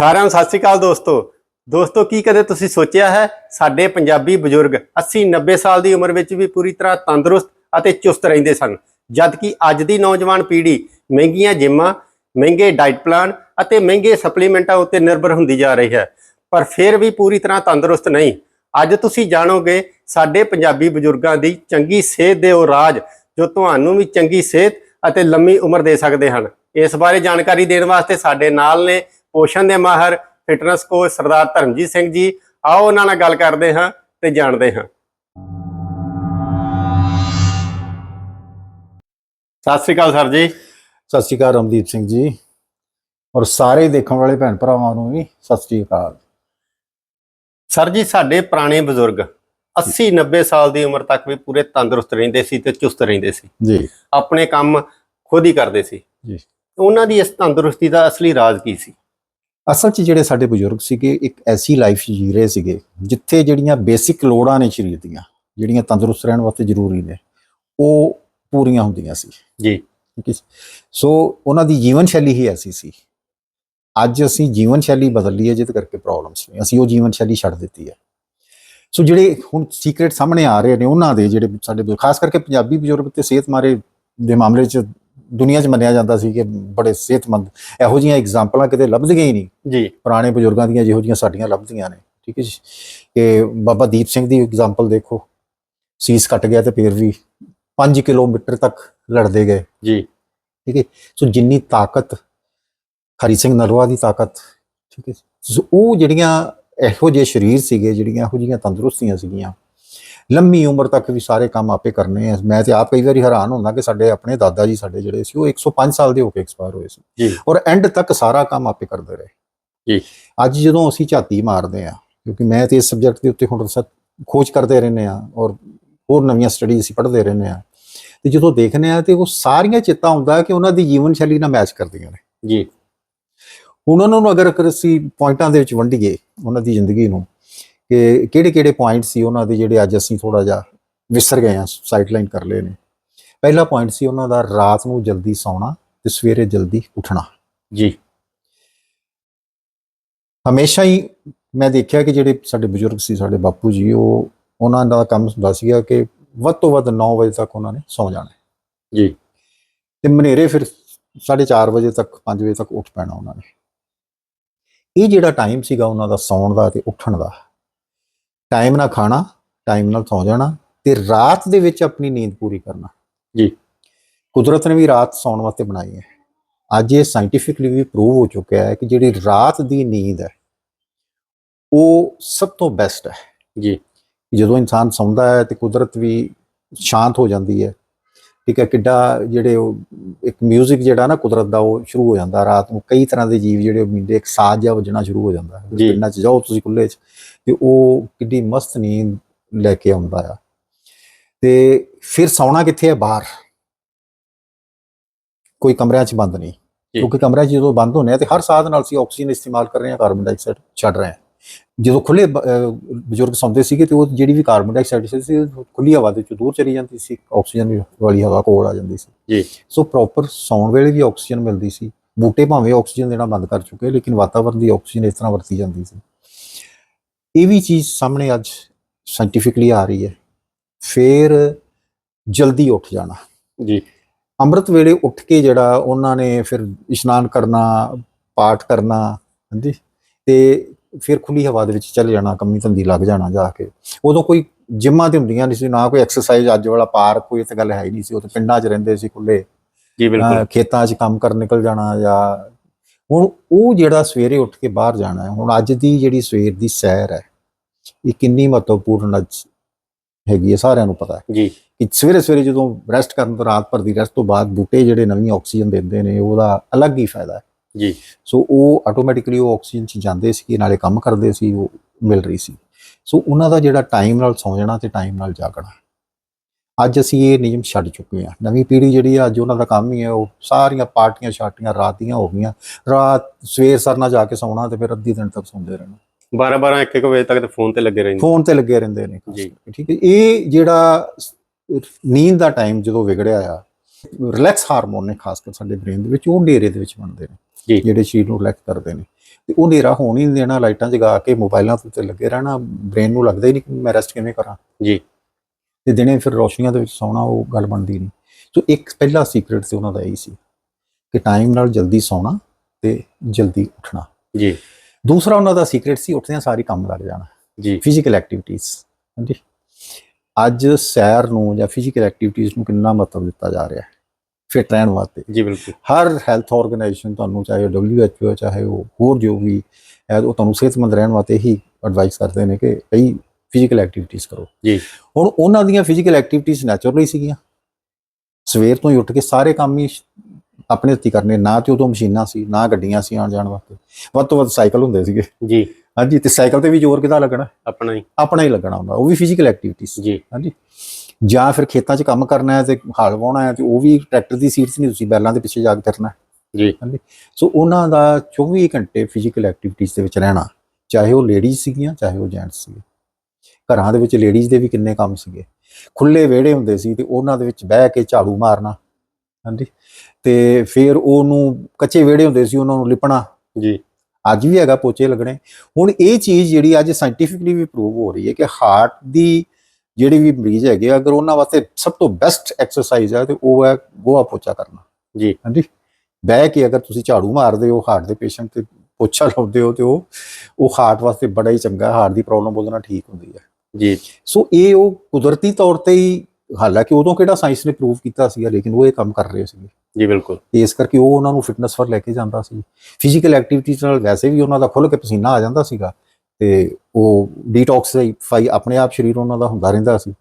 ਸਾਰਿਆਂ ਨੂੰ ਸਤਿ ਸ਼੍ਰੀ ਅਕਾਲ ਦੋਸਤੋ। ਦੋਸਤੋ, ਕੀ ਕਦੇ ਤੁਸੀਂ ਸੋਚਿਆ ਹੈ? ਸਾਡੇ ਪੰਜਾਬੀ ਬਜ਼ੁਰਗ 80 90 ਸਾਲ ਦੀ ਉਮਰ ਵਿੱਚ ਵੀ ਪੂਰੀ ਤਰ੍ਹਾਂ ਤੰਦਰੁਸਤ ਅਤੇ ਚੁਸਤ ਰਹਿੰਦੇ ਸਨ। ਜਦ ਕਿ ਅੱਜ ਦੀ ਨੌਜਵਾਨ ਪੀੜ੍ਹੀ ਮਹਿੰਗੀਆਂ ਜਿਮਾਂ, ਮਹਿੰਗੇ ਡਾਈਟ ਪਲਾਨ ਅਤੇ ਮਹਿੰਗੇ ਸਪਲੀਮੈਂਟਾਂ ਉੱਤੇ ਨਿਰਭਰ ਹੁੰਦੀ ਜਾ ਰਹੀ ਹੈ। ਪਰ ਫਿਰ ਵੀ ਪੂਰੀ ਤਰ੍ਹਾਂ ਤੰਦਰੁਸਤ ਨਹੀਂ। ਅੱਜ ਤੁਸੀਂ ਜਾਣੋਗੇ ਸਾਡੇ ਪੰਜਾਬੀ ਬਜ਼ੁਰਗਾਂ ਦੀ ਚੰਗੀ ਸਿਹਤ ਦੇ ਉਹ ਰਾਜ ਜੋ ਤੁਹਾਨੂੰ ਵੀ ਚੰਗੀ ਸਿਹਤ ਅਤੇ ਲੰਮੀ ਉਮਰ ਦੇ ਸਕਦੇ ਹਨ। ਇਸ ਬਾਰੇ ਜਾਣਕਾਰੀ ਦੇਣ ਵਾਸਤੇ ਸਾਡੇ ਨਾਲ ਨੇ ਪੋਸ਼ਣ ਦੇ ਮਾਹਰ ਫਿਟਨੈਸ ਕੋਚ ਸਰਦਾਰ ਧਰਮਜੀਤ ਸਿੰਘ ਜੀ ਆਓ ਉਹਨਾਂ ਨਾਲ ਗੱਲ ਕਰਦੇ ਹਾਂ ਤੇ ਜਾਣਦੇ ਹਾਂ। ਸਤਿ ਸ਼੍ਰੀ ਅਕਾਲ ਸਰ ਜੀ। ਸਤਿ ਸ਼੍ਰੀ ਅਕਾਲ ਰਮਦੀਪ ਸਿੰਘ ਜੀ। ਔਰ ਸਾਰੇ ਦੇਖਣ ਵਾਲੇ ਭੈਣ ਭਰਾਵਾਂ ਨੂੰ ਵੀ ਸਤਿ ਸ਼੍ਰੀ ਅਕਾਲ। ਸਰ ਜੀ ਸਾਡੇ ਪੁਰਾਣੇ ਬਜ਼ੁਰਗ 80 90 ਸਾਲ ਦੀ ਉਮਰ ਤੱਕ ਵੀ ਪੂਰੇ ਤੰਦਰੁਸਤ ਰਹਿੰਦੇ ਸੀ ਤੇ ਚੁਸਤ ਰਹਿੰਦੇ ਸੀ। ਜੀ। ਆਪਣੇ ਕੰਮ ਖੁਦ ਹੀ ਕਰਦੇ ਸੀ। ਜੀ। ਉਹਨਾਂ ਦੀ ਇਸ ਤੰਦਰੁਸਤੀ ਦਾ ਅਸਲੀ ਰਾਜ਼ ਕੀ ਸੀ? ਅਸਲ 'ਚ ਜਿਹੜੇ ਸਾਡੇ ਬਜ਼ੁਰਗ ਸੀਗੇ ਇੱਕ ਐਸੀ ਲਾਈਫ ਜੀ ਰਹੇ ਸੀਗੇ ਜਿੱਥੇ ਜਿਹੜੀਆਂ ਬੇਸਿਕ ਲੋੜਾਂ ਨੇ ਸਰੀਰ ਦੀਆਂ ਜਿਹੜੀਆਂ ਤੰਦਰੁਸਤ ਰਹਿਣ ਵਾਸਤੇ ਜ਼ਰੂਰੀ ਨੇ ਉਹ ਪੂਰੀਆਂ ਹੁੰਦੀਆਂ ਸੀ। ਜੀ। ਸੋ ਉਹਨਾਂ ਦੀ ਜੀਵਨ ਸ਼ੈਲੀ ਹੀ ਐਸੀ ਸੀ। ਅੱਜ ਅਸੀਂ ਜੀਵਨ ਸ਼ੈਲੀ ਬਦਲ ਲਈ ਹੈ ਜਿਹਦੇ ਕਰਕੇ ਪ੍ਰੋਬਲਮਸ ਨੇ। ਅਸੀਂ ਉਹ ਜੀਵਨ ਸ਼ੈਲੀ ਛੱਡ ਦਿੱਤੀ ਹੈ। ਸੋ ਜਿਹੜੇ ਹੁਣ ਸੀਕ੍ਰੇਟ ਸਾਹਮਣੇ ਆ ਰਹੇ ਨੇ ਉਹਨਾਂ ਦੇ ਜਿਹੜੇ ਸਾਡੇ ਖਾਸ ਕਰਕੇ ਪੰਜਾਬੀ ਬਜ਼ੁਰਗ ਤੇ ਸਿਹਤ ਮਾਰੇ ਦੇ ਮਾਮਲੇ 'ਚ ਦੁਨੀਆ 'ਚ ਮੰਨਿਆ ਜਾਂਦਾ ਸੀ ਕਿ ਬੜੇ ਸਿਹਤਮੰਦ ਇਹੋ ਜਿਹੀਆਂ ਐਗਜ਼ਾਮਪਲਾਂ ਕਿਤੇ ਲੱਭਦੀਆਂ ਹੀ ਨਹੀਂ। ਜੀ। ਪੁਰਾਣੇ ਬਜ਼ੁਰਗਾਂ ਦੀਆਂ ਜਿਹੋ ਜਿਹੀਆਂ ਸਾਡੀਆਂ ਲੱਭਦੀਆਂ ਨੇ ਠੀਕ ਹੈ ਜੀ। ਕਿ ਬਾਬਾ ਦੀਪ ਸਿੰਘ ਦੀ ਐਗਜ਼ਾਮਪਲ ਦੇਖੋ ਸੀਸ ਕੱਟ ਗਿਆ ਤੇ ਫਿਰ ਵੀ 5 ਕਿਲੋਮੀਟਰ ਤੱਕ ਲੜਦੇ ਗਏ। ਜੀ। ਠੀਕ ਹੈ ਸੋ ਜਿੰਨੀ ਤਾਕਤ ਹਰੀ ਸਿੰਘ ਨਲਵਾ ਦੀ ਤਾਕਤ ਠੀਕ ਹੈ। ਸੋ ਉਹ ਜਿਹੜੀਆਂ ਇਹੋ ਜਿਹੇ ਸਰੀਰ ਸੀਗੇ ਜਿਹੜੀਆਂ ਇਹੋ ਜਿਹੀਆਂ ਤੰਦਰੁਸਤੀਆਂ ਸੀਗੀਆਂ ਲੰਮੀ ਉਮਰ ਤੱਕ ਵੀ ਸਾਰੇ ਕੰਮ ਆਪੇ ਕਰਨੇ ਆ। ਮੈਂ ਤੇ ਆਪ ਕਈ ਵਾਰੀ ਹੈਰਾਨ ਹੁੰਦਾ ਕਿ ਸਾਡੇ ਆਪਣੇ ਦਾਦਾ ਜੀ ਸਾਡੇ ਜਿਹੜੇ ਸੀ ਉਹ 105 ਸਾਲ ਦੇ ਹੋ ਕੇ ਐਕਸਪਾਇਰ ਹੋਏ ਸੀ। ਜੀ। ਔਰ ਐਂਡ ਤੱਕ ਸਾਰਾ ਕੰਮ ਆਪੇ ਕਰਦੇ ਰਹੇ। ਜੀ। ਅੱਜ ਜਦੋਂ ਅਸੀਂ ਝਾਤੀ ਮਾਰਦੇ ਆ ਕਿਉਂਕਿ ਮੈਂ ਤੇ ਇਸ ਸਬਜੈਕਟ ਦੇ ਉੱਤੇ ਹੁਣ ਰਸਤ ਖੋਜ ਕਰਦੇ ਰਹਿੰਦੇ ਆ ਔਰ ਹੋਰ ਨਵੀਆਂ ਸਟੱਡੀ ਅਸੀਂ ਪੜ੍ਹਦੇ ਰਹਿੰਦੇ ਆ ਤੇ ਜਦੋਂ ਦੇਖਦੇ ਆ ਤੇ ਉਹ ਸਾਰੀਆਂ ਚਿੱਤਾ ਹੁੰਦਾ ਕਿ ਉਹਨਾਂ ਦੀ ਜੀਵਨ ਸ਼ੈਲੀ ਨਾਲ ਮੈਚ ਕਰਦੀਆਂ ਨੇ। ਜੀ। ਉਹਨਾਂ ਨੂੰ ਅਗਰ ਅਸੀਂ ਪੁਆਇੰਟਾਂ ਦੇ ਵਿੱਚ ਵੰਡੀਏ ਉਹਨਾਂ ਦੀ ਜ਼ਿੰਦਗੀ ਨੂੰ ਕਿ ਕਿਹੜੇ ਕਿਹੜੇ ਪੁਆਇੰਟ ਸੀ ਉਹਨਾਂ ਦੇ ਜਿਹੜੇ ਅੱਜ ਅਸੀਂ ਥੋੜਾ ਜਿਹਾ ਵਿਸਰ ਗਏ ਆ ਸਾਈਡਲਾਈਨ ਕਰ ਲਏ ਨੇ। ਪਹਿਲਾ ਪੁਆਇੰਟ ਸੀ ਉਹਨਾਂ ਦਾ ਰਾਤ ਨੂੰ ਜਲਦੀ ਸੌਣਾ ਤੇ ਸਵੇਰੇ ਜਲਦੀ ਉੱਠਣਾ। ਜੀ। ਹਮੇਸ਼ਾ ਹੀ ਮੈਂ ਦੇਖਿਆ ਕਿ ਜਿਹੜੇ ਸਾਡੇ ਬਜ਼ੁਰਗ ਸੀ ਸਾਡੇ ਬਾਪੂ ਜੀ ਉਹ ਉਹਨਾਂ ਦਾ ਕੰਮ ਹੁੰਦਾ ਸੀਗਾ ਕਿ ਵੱਧ ਤੋਂ ਵੱਧ 9 ਵਜੇ ਤੱਕ ਉਹਨਾਂ ਨੇ ਸੌ ਜਾਣਾ। ਜੀ। ਤੇ ਮਨੇਰੇ ਫਿਰ 4:30 ਵਜੇ ਤੱਕ 5 ਵਜੇ ਤੱਕ ਉੱਠ ਪੈਣਾ ਉਹਨਾਂ ਨੇ। ਇਹ ਜਿਹੜਾ ਟਾਈਮ ਸੀਗਾ ਉਹਨਾਂ ਦਾ ਸੌਣ ਦਾ ਤੇ ਉੱਠਣ ਦਾ ਟਾਈਮ ਨਾਲ ਖਾਣਾ ਟਾਈਮ ਨਾਲ ਸੌ ਜਾਣਾ ਤੇ ਰਾਤ ਦੇ ਵਿੱਚ ਆਪਣੀ ਨੀਂਦ ਪੂਰੀ ਕਰਨਾ। ਜੀ। ਕੁਦਰਤ ਨੇ ਵੀ ਰਾਤ ਸੌਣ ਵਾਸਤੇ ਬਣਾਈ ਹੈ। ਅੱਜ ਇਹ ਸਾਇੰਟੀਫਿਕਲੀ ਵੀ ਪ੍ਰੂਵ ਹੋ ਚੁੱਕਿਆ ਹੈ ਕਿ ਜਿਹੜੀ ਰਾਤ ਦੀ ਨੀਂਦ ਹੈ ਉਹ ਸਭ ਤੋਂ ਬੈਸਟ ਹੈ। ਜੀ। ਜਦੋਂ ਇਨਸਾਨ ਸੌਂਦਾ ਹੈ ਤੇ ਕੁਦਰਤ ਵੀ ਸ਼ਾਂਤ ਹੋ ਜਾਂਦੀ ਹੈ ਠੀਕ ਹੈ ਕਿੱਡਾ ਜਿਹੜੇ ਉਹ ਇੱਕ 뮤직 ਜਿਹੜਾ ਨਾ ਕੁਦਰਤ ਦਾ ਉਹ ਸ਼ੁਰੂ ਹੋ ਜਾਂਦਾ ਰਾਤ ਨੂੰ ਕਈ ਤਰ੍ਹਾਂ ਦੇ ਜੀਵ ਜਿਹੜੇ ਮਿਲਦੇ ਇੱਕ ਸਾਜ਼ ਜਿਹਾ ਵੱਜਣਾ ਸ਼ੁਰੂ ਹੋ ਜਾਂਦਾ। ਜੀ। ਪਿੰਡਾਂ 'ਚ ਜਾਓ ਤੁਸੀਂ ਖੁੱਲੇ 'ਚ ਤੇ ਉਹ ਕਿੱਡੀ ਮਸਤ ਨੀਂਦ ਲੈ ਕੇ ਆਉਂਦਾ ਆ। ਤੇ ਫਿਰ ਸੌਣਾ ਕਿੱਥੇ ਹੈ ਬਾਹਰ। ਕੋਈ ਕਮਰਿਆਂ 'ਚ ਬੰਦ ਨਹੀਂ। ਕਿਉਂਕਿ ਕਮਰਿਆਂ 'ਚ ਜਦੋਂ ਬੰਦ ਹੁੰਦੇ ਆ ਤੇ ਹਰ ਸਾਧ ਨਾਲ ਅਸੀਂ ਆਕਸੀਜਨ ਇਸਤੇਮਾਲ ਕਰ ਰਹੇ ਹਾਂ ਕਾਰਬਨ ਡਾਈਆਕਸਾਈਡ ਛੱਡ ਰਹੇ ਹਾਂ। ਜਦੋਂ ਖੁੱਲੇ ਬਜ਼ੁਰਗ ਸੌਂਦੇ ਸੀਗੇ ਤੇ ਉਹ ਜਿਹੜੀ ਵੀ ਕਾਰਬਨ ਡਾਈਆਕਸਾਈਡ ਸੀ ਉਹ ਖੁੱਲੀ ਹਵਾ ਦੇ ਵਿੱਚ ਦੂਰ ਚਲੀ ਜਾਂਦੀ ਸੀ ਆਕਸੀਜਨ ਵਾਲੀ ਹਵਾ ਕੋਲ ਆ ਜਾਂਦੀ ਸੀ। ਜੀ। ਸੋ ਪ੍ਰੋਪਰ ਸੌਣ ਵੇਲੇ ਵੀ ਆਕਸੀਜਨ ਮਿਲਦੀ ਸੀ। ਬੂਟੇ ਭਾਵੇਂ ਆਕਸੀਜਨ ਦੇਣਾ ਬੰਦ ਕਰ ਚੁੱਕੇ ਲੇਕਿਨ ਵਾਤਾਵਰਣ ਦੀ ਆਕਸੀਜਨ ਇਸ ਤਰ੍ਹਾਂ ਵਰਤੀ ਜਾਂਦੀ ਸੀ। ਇਹ ਵੀ ਚੀਜ਼ ਸਾਹਮਣੇ ਅੱਜ ਸਾਇੰਟੀਫਿਕਲੀ ਆ ਰਹੀ ਹੈ। ਫਿਰ ਜਲਦੀ ਉੱਠ ਜਾਣਾ। ਜੀ। ਅੰਮ੍ਰਿਤ ਵੇਲੇ ਉੱਠ ਕੇ ਜਿਹੜਾ ਉਹਨਾਂ ਨੇ ਫਿਰ ਇਸ਼ਨਾਨ ਕਰਨਾ ਪਾਠ ਕਰਨਾ ਹਾਂਜੀ ਤੇ ਫਿਰ ਖੁੱਲੀ ਹਵਾ ਦੇ ਵਿੱਚ ਚੱਲ ਜਾਣਾ ਕੰਮੀ ਧੰਦੀ ਲੱਗ ਜਾਣਾ ਜਾ ਕੇ। ਉਦੋਂ ਕੋਈ ਜਿੰਮਾਂ ਤੇ ਹੁੰਦੀਆਂ ਨਹੀਂ ਸੀ ਨਾ ਕੋਈ ਐਕਸਰਸਾਈਜ਼ ਅੱਜ ਵਾਲਾ ਪਾਰਕ ਕੋਈ ਤੇ ਗੱਲ ਹੈ ਹੀ ਨਹੀਂ ਸੀ। ਉਹ ਤੇ ਪਿੰਡਾਂ 'ਚ ਰਹਿੰਦੇ ਸੀ ਖੁੱਲੇ ਜੀ ਬਿਲਕੁਲ। ਖੇਤਾਂ 'ਚ ਕੰਮ ਕਰਨ ਨਿਕਲ ਜਾਣਾ ਜਾਂ ਹੁਣ ਉਹ ਜਿਹੜਾ ਸਵੇਰੇ ਉੱਠ ਕੇ ਬਾਹਰ ਜਾਣਾ ਹੈ ਹੁਣ ਅੱਜ ਦੀ ਜਿਹੜੀ ਸਵੇਰ ਦੀ ਸੈਰ ਹੈ ਇਹ ਕਿੰਨੀ ਮਹੱਤਵਪੂਰਨ ਅੱਜ ਹੈਗੀ ਹੈ ਸਾਰਿਆਂ ਨੂੰ ਪਤਾ ਹੈ। ਜੀ। ਕਿ ਸਵੇਰੇ ਸਵੇਰੇ ਜਦੋਂ ਰੈਸਟ ਕਰਨ ਤੋਂ ਰਾਤ ਭਰ ਦੀ ਰੈਸਟ ਤੋਂ ਬਾਅਦ ਬੂਟੇ ਜਿਹੜੇ ਨਵੀਂ ਆਕਸੀਜਨ ਦਿੰਦੇ ਨੇ ਉਹਦਾ ਅਲੱਗ ਹੀ ਫਾਇਦਾ ਹੈ। ਜੀ। ਸੋ ਉਹ ਆਟੋਮੈਟਿਕਲੀ ਉਹ ਆਕਸੀਜਨ ਚ ਜਾਂਦੇ ਸੀ ਨਾਲੇ ਕੰਮ ਕਰਦੇ ਸੀ ਉਹ ਮਿਲ ਰਹੀ ਸੀ। ਸੋ ਉਹਨਾਂ ਦਾ ਜਿਹੜਾ ਟਾਈਮ ਨਾਲ ਸੌਂ ਜਾਣਾ ਤੇ ਟਾਈਮ ਨਾਲ ਜਾਗਣਾ। ਅੱਜ ਅਸੀਂ ਇਹ ਨਿਯਮ ਛੱਡ ਚੁੱਕੇ ਹਾਂ। ਨਵੀਂ ਪੀੜ੍ਹੀ ਜਿਹੜੀ ਆ ਅੱਜ ਉਹਨਾਂ ਦਾ ਕੰਮ ਹੀ ਹੈ ਉਹ ਸਾਰੀਆਂ ਪਾਰਟੀਆਂ ਸ਼ਾਰਟੀਆਂ ਰਾਤ ਦੀਆਂ ਹੋ ਗਈਆਂ। ਰਾਤ ਸਵੇਰ ਸਰਨਾ ਜਾ ਕੇ ਸੌਣਾ ਤੇ ਫਿਰ ਅੱਧੀ ਦਿਨ ਤੱਕ ਸੌਂਦੇ ਰਹਿਣਾ। 12 12 1 1 ਵਜੇ ਤੱਕ ਤੇ ਫੋਨ ਤੇ ਲੱਗੇ ਰਹਿੰਦੇ। ਫੋਨ ਤੇ ਲੱਗੇ ਰਹਿੰਦੇ ਨੇ। ਜੀ। ਠੀਕ ਹੈ। ਇਹ ਜਿਹੜਾ ਨੀਂਦ ਦਾ ਟਾਈਮ ਜਦੋਂ ਵਿਗੜਿਆ ਆ ਰਿਲੈਕਸ ਹਾਰਮੋਨ ਨੇ ਖਾਸ ਕਰ ਸਾਡੇ ਬ੍ਰੇਨ ਦੇ ਵਿੱਚ ਉਹ ਡੇਰੇ ਦੇ ਵਿੱਚ ਬਣਦੇ ਨੇ। ਜਿਹੜੇ ਸਰੀਰ ਨੂੰ ਰਿਲੈਕਸ ਕਰਦੇ ਨੇ। ਤੇ ਉਹ ਹਨੇਰਾ ਹੋਣ ਹੀ ਨਹੀਂ ਦੇਣਾ ਲਾਈਟਾਂ ਜਗਾ ਕੇ ਮੋਬਾਈਲਾਂ ਤੇ ਉੱਤੇ ਲੱਗੇ ਰਹਿਣਾ ਬ੍ਰੇਨ ਨੂੰ ਲੱਗਦਾ ਹੀ ਨਹੀਂ ਕਿ ਮੈਂ ਰੈਸਟ ਕਿਵੇਂ ਕਰਾਂ। ਜੀ। ਤੇ ਦਿਨੇ ਫਿਰ ਰੋਸ਼ਨੀਆਂ ਦੇ ਵਿੱਚ ਸੌਣਾ ਉਹ ਗੱਲ ਬਣਦੀ ਨਹੀਂ ਸੋ ਇੱਕ ਪਹਿਲਾ ਸੀਕ੍ਰੇਟ ਤੇ ਉਹਨਾਂ ਦਾ ਇਹੀ ਸੀ ਕਿ ਟਾਈਮ ਨਾਲ ਜਲਦੀ ਸੌਣਾ ਤੇ ਜਲਦੀ ਉੱਠਣਾ। ਜੀ। ਦੂਸਰਾ ਉਹਨਾਂ ਦਾ ਸੀਕ੍ਰੇਟ ਸੀ ਉੱਠਦਿਆਂ ਸਾਰੀ ਕੰਮ ਲੱਗ ਜਾਣਾ। ਜੀ। ਫਿਜ਼ੀਕਲ ਐਕਟੀਵਿਟੀਜ਼ ਹਾਂਜੀ। ਅੱਜ ਸੈਰ ਨੂੰ ਜਾਂ ਫਿਜ਼ੀਕਲ ਐਕਟੀਵਿਟੀਜ਼ ਨੂੰ ਕਿੰਨਾ ਮਹੱਤਵ ਦਿੱਤਾ ਜਾ ਰਿਹਾ ਹੈ? ਫਿਟ ਰਹਿਣ ਵਾਸਤੇ। ਜੀ ਬਿਲਕੁਲ। ਹਰ ਹੈਲਥ ਆਰਗੇਨਾਈਜੇਸ਼ਨ ਤੁਹਾਨੂੰ ਚਾਹੇ ਉਹ WHO ਹੈ ਚਾਹੇ ਉਹ ਹੋਰ ਜੋ ਵੀ ਹੈ ਉਹ ਤੁਹਾਨੂੰ ਸਿਹਤਮੰਦ ਰਹਿਣ ਵਾਸਤੇ ਹੀ ਐਡਵਾਈਸ ਕਰਦੇ ਨੇ ਕਿ ਕਈ ਫਿਜ਼ੀਕਲ ਐਕਟੀਵਿਟੀਜ਼ ਕਰੋ। ਜੀ। ਹੁਣ ਉਹਨਾਂ ਦੀਆਂ ਫਿਜ਼ੀਕਲ ਐਕਟੀਵਿਟੀਜ਼ ਨੈਚੁਰਲੀ ਸੀਗੀਆਂ। ਸਵੇਰ ਤੋਂ ਹੀ ਉੱਠ ਕੇ ਸਾਰੇ ਕੰਮ ਹੀ ਆਪਣੇ ਹੱਥੀਂ ਕਰਨੇ ਨਾ ਤੇ ਉਦੋਂ ਮਸ਼ੀਨਾਂ ਸੀ ਨਾ ਗੱਡੀਆਂ ਸੀ ਆਉਣ ਜਾਣ ਵਾਸਤੇ। ਵੱਧ ਤੋਂ ਵੱਧ ਸਾਈਕਲ ਹੁੰਦੇ ਸੀਗੇ। ਜੀ। ਹਾਂਜੀ ਤੇ ਸਾਈਕਲ ਤੇ ਵੀ ਜ਼ੋਰ ਕਿਹਦਾ ਲੱਗਣਾ? ਆਪਣਾ ਹੀ। ਆਪਣਾ ਹੀ ਲੱਗਣਾ ਹੁੰਦਾ ਉਹ ਵੀ ਫਿਜ਼ੀਕਲ ਐਕਟੀਵਿਟੀਜ਼ ਜੀ। ਹਾਂਜੀ। ਜਾਂ ਫਿਰ ਖੇਤਾਂ 'ਚ ਕੰਮ ਕਰਨਾ ਹੈ ਤੇ ਹਲ ਵਾਹੁਣਾ ਹੈ ਤੇ ਉਹ ਵੀ ਟਰੈਕਟਰ ਦੀ ਸੀਟ 'ਚ ਨਹੀਂ ਤੁਸੀਂ ਬੈਲਾਂ ਦੇ ਪਿੱਛੇ ਜਾ ਕੇ ਫਿਰਨਾ। ਜੀ। ਸੋ ਉਹਨਾਂ ਦਾ 24 ਘੰਟੇ ਫਿਜ਼ੀਕਲ ਐਕਟੀਵਿਟੀਜ਼ ਦੇ ਵਿੱਚ ਰਹਿਣਾ ਚਾਹੇ ਉਹ ਲੇਡੀਜ਼ ਸੀਗੀਆਂ ਚਾਹੇ ਉਹ ਜੈਂਟਸ ਸੀਗੇ। ਘਰਾਂ ਦੇ ਵਿੱਚ ਲੇਡੀਜ਼ ਦੇ ਵੀ ਕਿੰਨੇ ਕੰਮ ਸੀਗੇ। ਖੁੱਲੇ ਵਿਹੜੇ ਹੁੰਦੇ ਸੀ ਤੇ ਉਹਨਾਂ ਦੇ ਵਿੱਚ ਬਹਿ ਕੇ ਝਾੜੂ ਮਾਰਨਾ। ਹਾਂਜੀ। ਤੇ ਫਿਰ ਉਹਨੂੰ ਕੱਚੇ ਵਿਹੜੇ ਹੁੰਦੇ ਸੀ ਉਹਨਾਂ ਨੂੰ ਲਿਪਣਾ। ਜੀ। ਅੱਜ ਵੀ ਹੈਗਾ ਪੋਚੇ ਲੱਗਣੇ। ਹੁਣ ਇਹ ਚੀਜ਼ ਜਿਹੜੀ ਅੱਜ ਸਾਇੰਟੀਫਿਕਲੀ ਵੀ ਪ੍ਰੂਵ ਹੋ ਰਹੀ ਹੈ ਕਿ ਹਾਰਟ ਦੀ ਜਿਹੜੀ ਵੀ ਮਰੀਜ਼ ਹੈਗੇ ਆ, ਅਗਰ ਉਹਨਾਂ ਵਾਸਤੇ ਸਭ ਤੋਂ ਬੈਸਟ ਐਕਸਰਸਾਈਜ਼ ਹੈ ਤੇ ਉਹ ਹੈ ਗੋਹਾ ਪੋਚਾ ਕਰਨਾ। ਜੀ। ਹਾਂਜੀ। ਬਹਿ ਕੇ ਅਗਰ ਤੁਸੀਂ ਝਾੜੂ ਮਾਰਦੇ ਹੋ ਹਾਰਟ ਦੇ ਪੇਸ਼ੈਂਟ ਤੇ ਪੋਚਾ ਲਾਉਂਦੇ ਹੋ ਤੇ ਉਹ ਉਹ ਹਾਰਟ ਵਾਸਤੇ ਬੜਾ ਹੀ ਚੰਗਾ ਹਾਰਟ ਦੀ ਪ੍ਰੋਬਲਮ ਉਹਦੇ ਨਾਲ ਠੀਕ ਹੁੰਦੀ ਹੈ। ਜੀ। ਸੋ ਇਹ ਉਹ ਕੁਦਰਤੀ ਤੌਰ ਤੇ ਹੀ ਹਾਲਾਂਕਿ ਉਦੋਂ ਕਿਹੜਾ ਸਾਇੰਸ ਨੇ ਪ੍ਰੂਵ ਕੀਤਾ ਸੀਗਾ ਲੇਕਿਨ ਉਹ ਇਹ ਕੰਮ ਕਰ ਰਹੇ ਸੀਗੇ। ਜੀ ਬਿਲਕੁਲ। ਇਸ ਕਰਕੇ ਉਹ ਉਹਨਾਂ ਨੂੰ ਫਿਟਨੈਸ ਵੱਲ ਲੈ ਕੇ ਜਾਂਦਾ ਸੀ। ਫਿਜ਼ੀਕਲ ਐਕਟੀਵਿਟੀਜ਼ ਨਾਲ ਵੈਸੇ ਵੀ ਉਹਨਾਂ ਦਾ ਖੁੱਲ ਕੇ ਪਸੀਨਾ ਆ ਜਾਂਦਾ ਸੀਗਾ ਤੇ ਉਹ ਡੀਟੌਕਸੀਫਾਈ ਆਪਣੇ ਆਪ ਸਰੀਰ ਉਹਨਾਂ ਦਾ ਹੁੰਦਾ ਰਹਿੰਦਾ ਸੀ।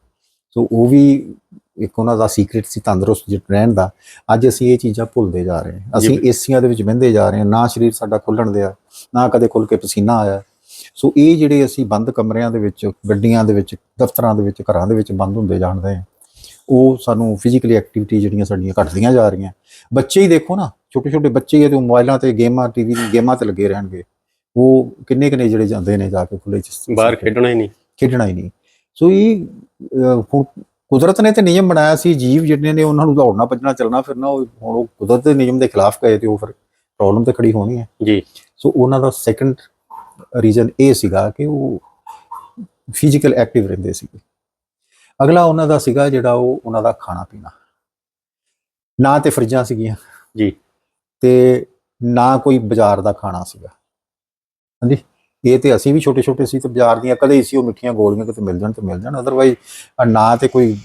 ਸੋ ਉਹ ਵੀ ਇੱਕ ਉਹਨਾਂ ਦਾ ਸੀਕ੍ਰੀਟ ਸੀ ਤੰਦਰੁਸਤ ਜਿ ਰਹਿਣ ਦਾ। ਅੱਜ ਅਸੀਂ ਇਹ ਚੀਜ਼ਾਂ ਭੁੱਲਦੇ ਜਾ ਰਹੇ ਹਾਂ। ਅਸੀਂ। ਏਸੀਆਂ ਦੇ ਵਿੱਚ ਬਹਿੰਦੇ ਜਾ ਰਹੇ ਹਾਂ। ਨਾ ਸਰੀਰ ਸਾਡਾ ਖੁੱਲਣ ਦਿਆ ਨਾ ਕਦੇ ਖੁੱਲ ਕੇ ਪਸੀਨਾ ਆਇਆ। ਸੋ ਇਹ ਜਿਹੜੇ ਅਸੀਂ ਬੰਦ ਕਮਰਿਆਂ ਦੇ ਵਿੱਚ ਗੱਡੀਆਂ ਦੇ ਵਿੱਚ ਦਫ਼ਤਰਾਂ ਦੇ ਵਿੱਚ ਘਰਾਂ ਦੇ ਵਿੱਚ ਬੰਦ ਹੁੰਦੇ ਜਾਣਦੇ ਹਾਂ ਉਹ ਸਾਨੂੰ ਫਿਜ਼ੀਕਲੀ ਐਕਟੀਵਿਟੀ ਜਿਹੜੀਆਂ ਸਾਡੀਆਂ ਘਟਦੀਆਂ ਜਾ ਰਹੀਆਂ। ਬੱਚੇ ਹੀ ਦੇਖੋ ਨਾ ਛੋਟੇ ਛੋਟੇ ਬੱਚੇ ਹੀ ਆ ਤੇ ਮੋਬਾਈਲਾਂ ਤੇ ਗੇਮਾਂ ਟੀਵੀ ਦੀ ਗੇਮਾਂ ਤੇ ਲੱਗੇ ਰਹਿਣਗੇ। ਉਹ ਕਿੰਨੇ ਕਿੰਨੇ ਜਿਹੜੇ ਜਾਂਦੇ ਨੇ ਜਾ ਕੇ ਖੁੱਲੇ ਚ ਬਾਹਰ ਖੇਡਣਾ ਹੀ ਨਹੀਂ। ਖੇਡਣਾ ਹੀ ਨਹੀਂ। ਸੋ ਇਹ ਹੁਣ ਕੁਦਰਤ ਨੇ ਤੇ ਨਿਯਮ ਬਣਾਇਆ ਸੀ ਜੀਵ ਜਿਹੜੇ ਨੇ ਉਹਨਾਂ ਨੂੰ ਦੌੜਨਾ ਭੱਜਣਾ ਚੱਲਣਾ ਫਿਰਨਾ ਉਹ ਹੁਣ ਉਹ ਕੁਦਰਤ ਦੇ ਨਿਯਮ ਦੇ ਖਿਲਾਫ ਗਏ ਤੇ ਉਹ ਫਿਰ ਪ੍ਰੋਬਲਮ ਤੇ ਖੜੀ ਹੋਣੀ ਹੈ। ਜੀ। ਸੋ ਉਹਨਾਂ ਦਾ ਸੈਕੰਡ ਰੀਜ਼ਨ ਇਹ ਸੀਗਾ ਕਿ ਉਹ ਫਿਜ਼ੀਕਲ ਐਕਟਿਵ ਰਹਿੰਦੇ ਸੀਗੇ। ਅਗਲਾ ਉਹਨਾਂ ਦਾ ਸੀਗਾ ਜਿਹੜਾ ਉਹ ਉਹਨਾਂ ਦਾ ਖਾਣਾ ਪੀਣਾ। ਨਾ ਤੇ ਫਰਿੱਜਾਂ ਸੀਗੀਆਂ। ਜੀ। ਤੇ ਨਾ ਕੋਈ ਬਾਜ਼ਾਰ ਦਾ ਖਾਣਾ ਸੀਗਾ। ਹਾਂਜੀ। ਇਹ ਤੇ ਅਸੀਂ ਵੀ ਛੋਟੇ ਛੋਟੇ ਸੀ ਤੇ ਬਾਜ਼ਾਰ ਦੀਆਂ ਕਦੇ ਸੀ ਉਹ ਮਿੱਠੀਆਂ ਗੋਲੀਆਂ ਕਿਤੇ ਮਿਲ ਜਾਣ ਤੇ ਮਿਲ ਜਾਣ। ਅਦਰਵਾਈਜ਼ ਨਾ ਤੇ ਕੋਈ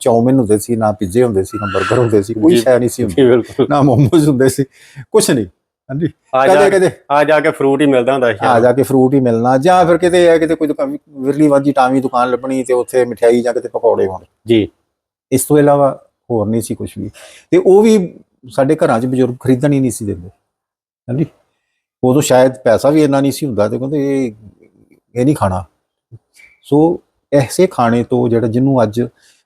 ਚੌਮਿਨ ਹੁੰਦੇ ਸੀ ਨਾ ਪਿੱਜ਼ੇ ਹੁੰਦੇ ਸੀ ਨਾ 버ਗਰ ਹੁੰਦੇ ਸੀ ਕੋਈ। ਸ਼ੈ ਨਹੀਂ ਸੀ ਹੁੰਦੀ। ਨਾ ਮੋਮੋਜ਼ ਹੁੰਦੇ ਸੀ ਕੁਛ ਨਹੀਂ। ਹਾਂਜੀ। ਕਦੇ ਕਦੇ। ਆ ਜਾ ਕੇ ਫਰੂਟ ਹੀ ਮਿਲਦਾ ਹੁੰਦਾ ਸੀ। ਆ ਜਾ ਕੇ ਫਰੂਟ ਹੀ ਮਿਲਣਾ ਜਾਂ ਫਿਰ ਕਿਤੇ ਹੈ ਕਿਤੇ ਕੋਈ ਦੁਕਾਨ ਵਿਰਲੀ ਵਾਜੀ ਟਾਵੀਂ ਦੁਕਾਨ ਲੱਭਣੀ ਤੇ ਉੱਥੇ ਮਠਿਆਈ ਜਾਂ ਕਿਤੇ ਪਕੌੜੇ ਹੋਣ। ਜੀ। ਇਸ ਤੋਂ ਇਲਾਵਾ ਹੋਰ ਨਹੀਂ ਸੀ ਕੁਝ ਵੀ। ਤੇ ਉਹ ਵੀ ਸਾਡੇ ਘਰਾਂ 'ਚ ਬਜ਼ੁਰਗ ਖਰੀਦਣ ਹੀ ਨਹੀਂ ਸੀ ਦਿੰਦੇ। ਹਾਂਜੀ। ਉਦੋਂ ਸ਼ਾਇਦ ਪੈਸਾ ਵੀ ਇੰਨਾ ਨਹੀਂ ਸੀ ਹੁੰਦਾ ਤੇ ਕਹਿੰਦੇ ਇਹ ਇਹ ਨਹੀਂ ਖਾਣਾ। ਸੋ ਐਸੇ ਖਾਣੇ ਤੋਂ ਜਿਹੜਾ ਜਿਹਨੂੰ ਅੱਜ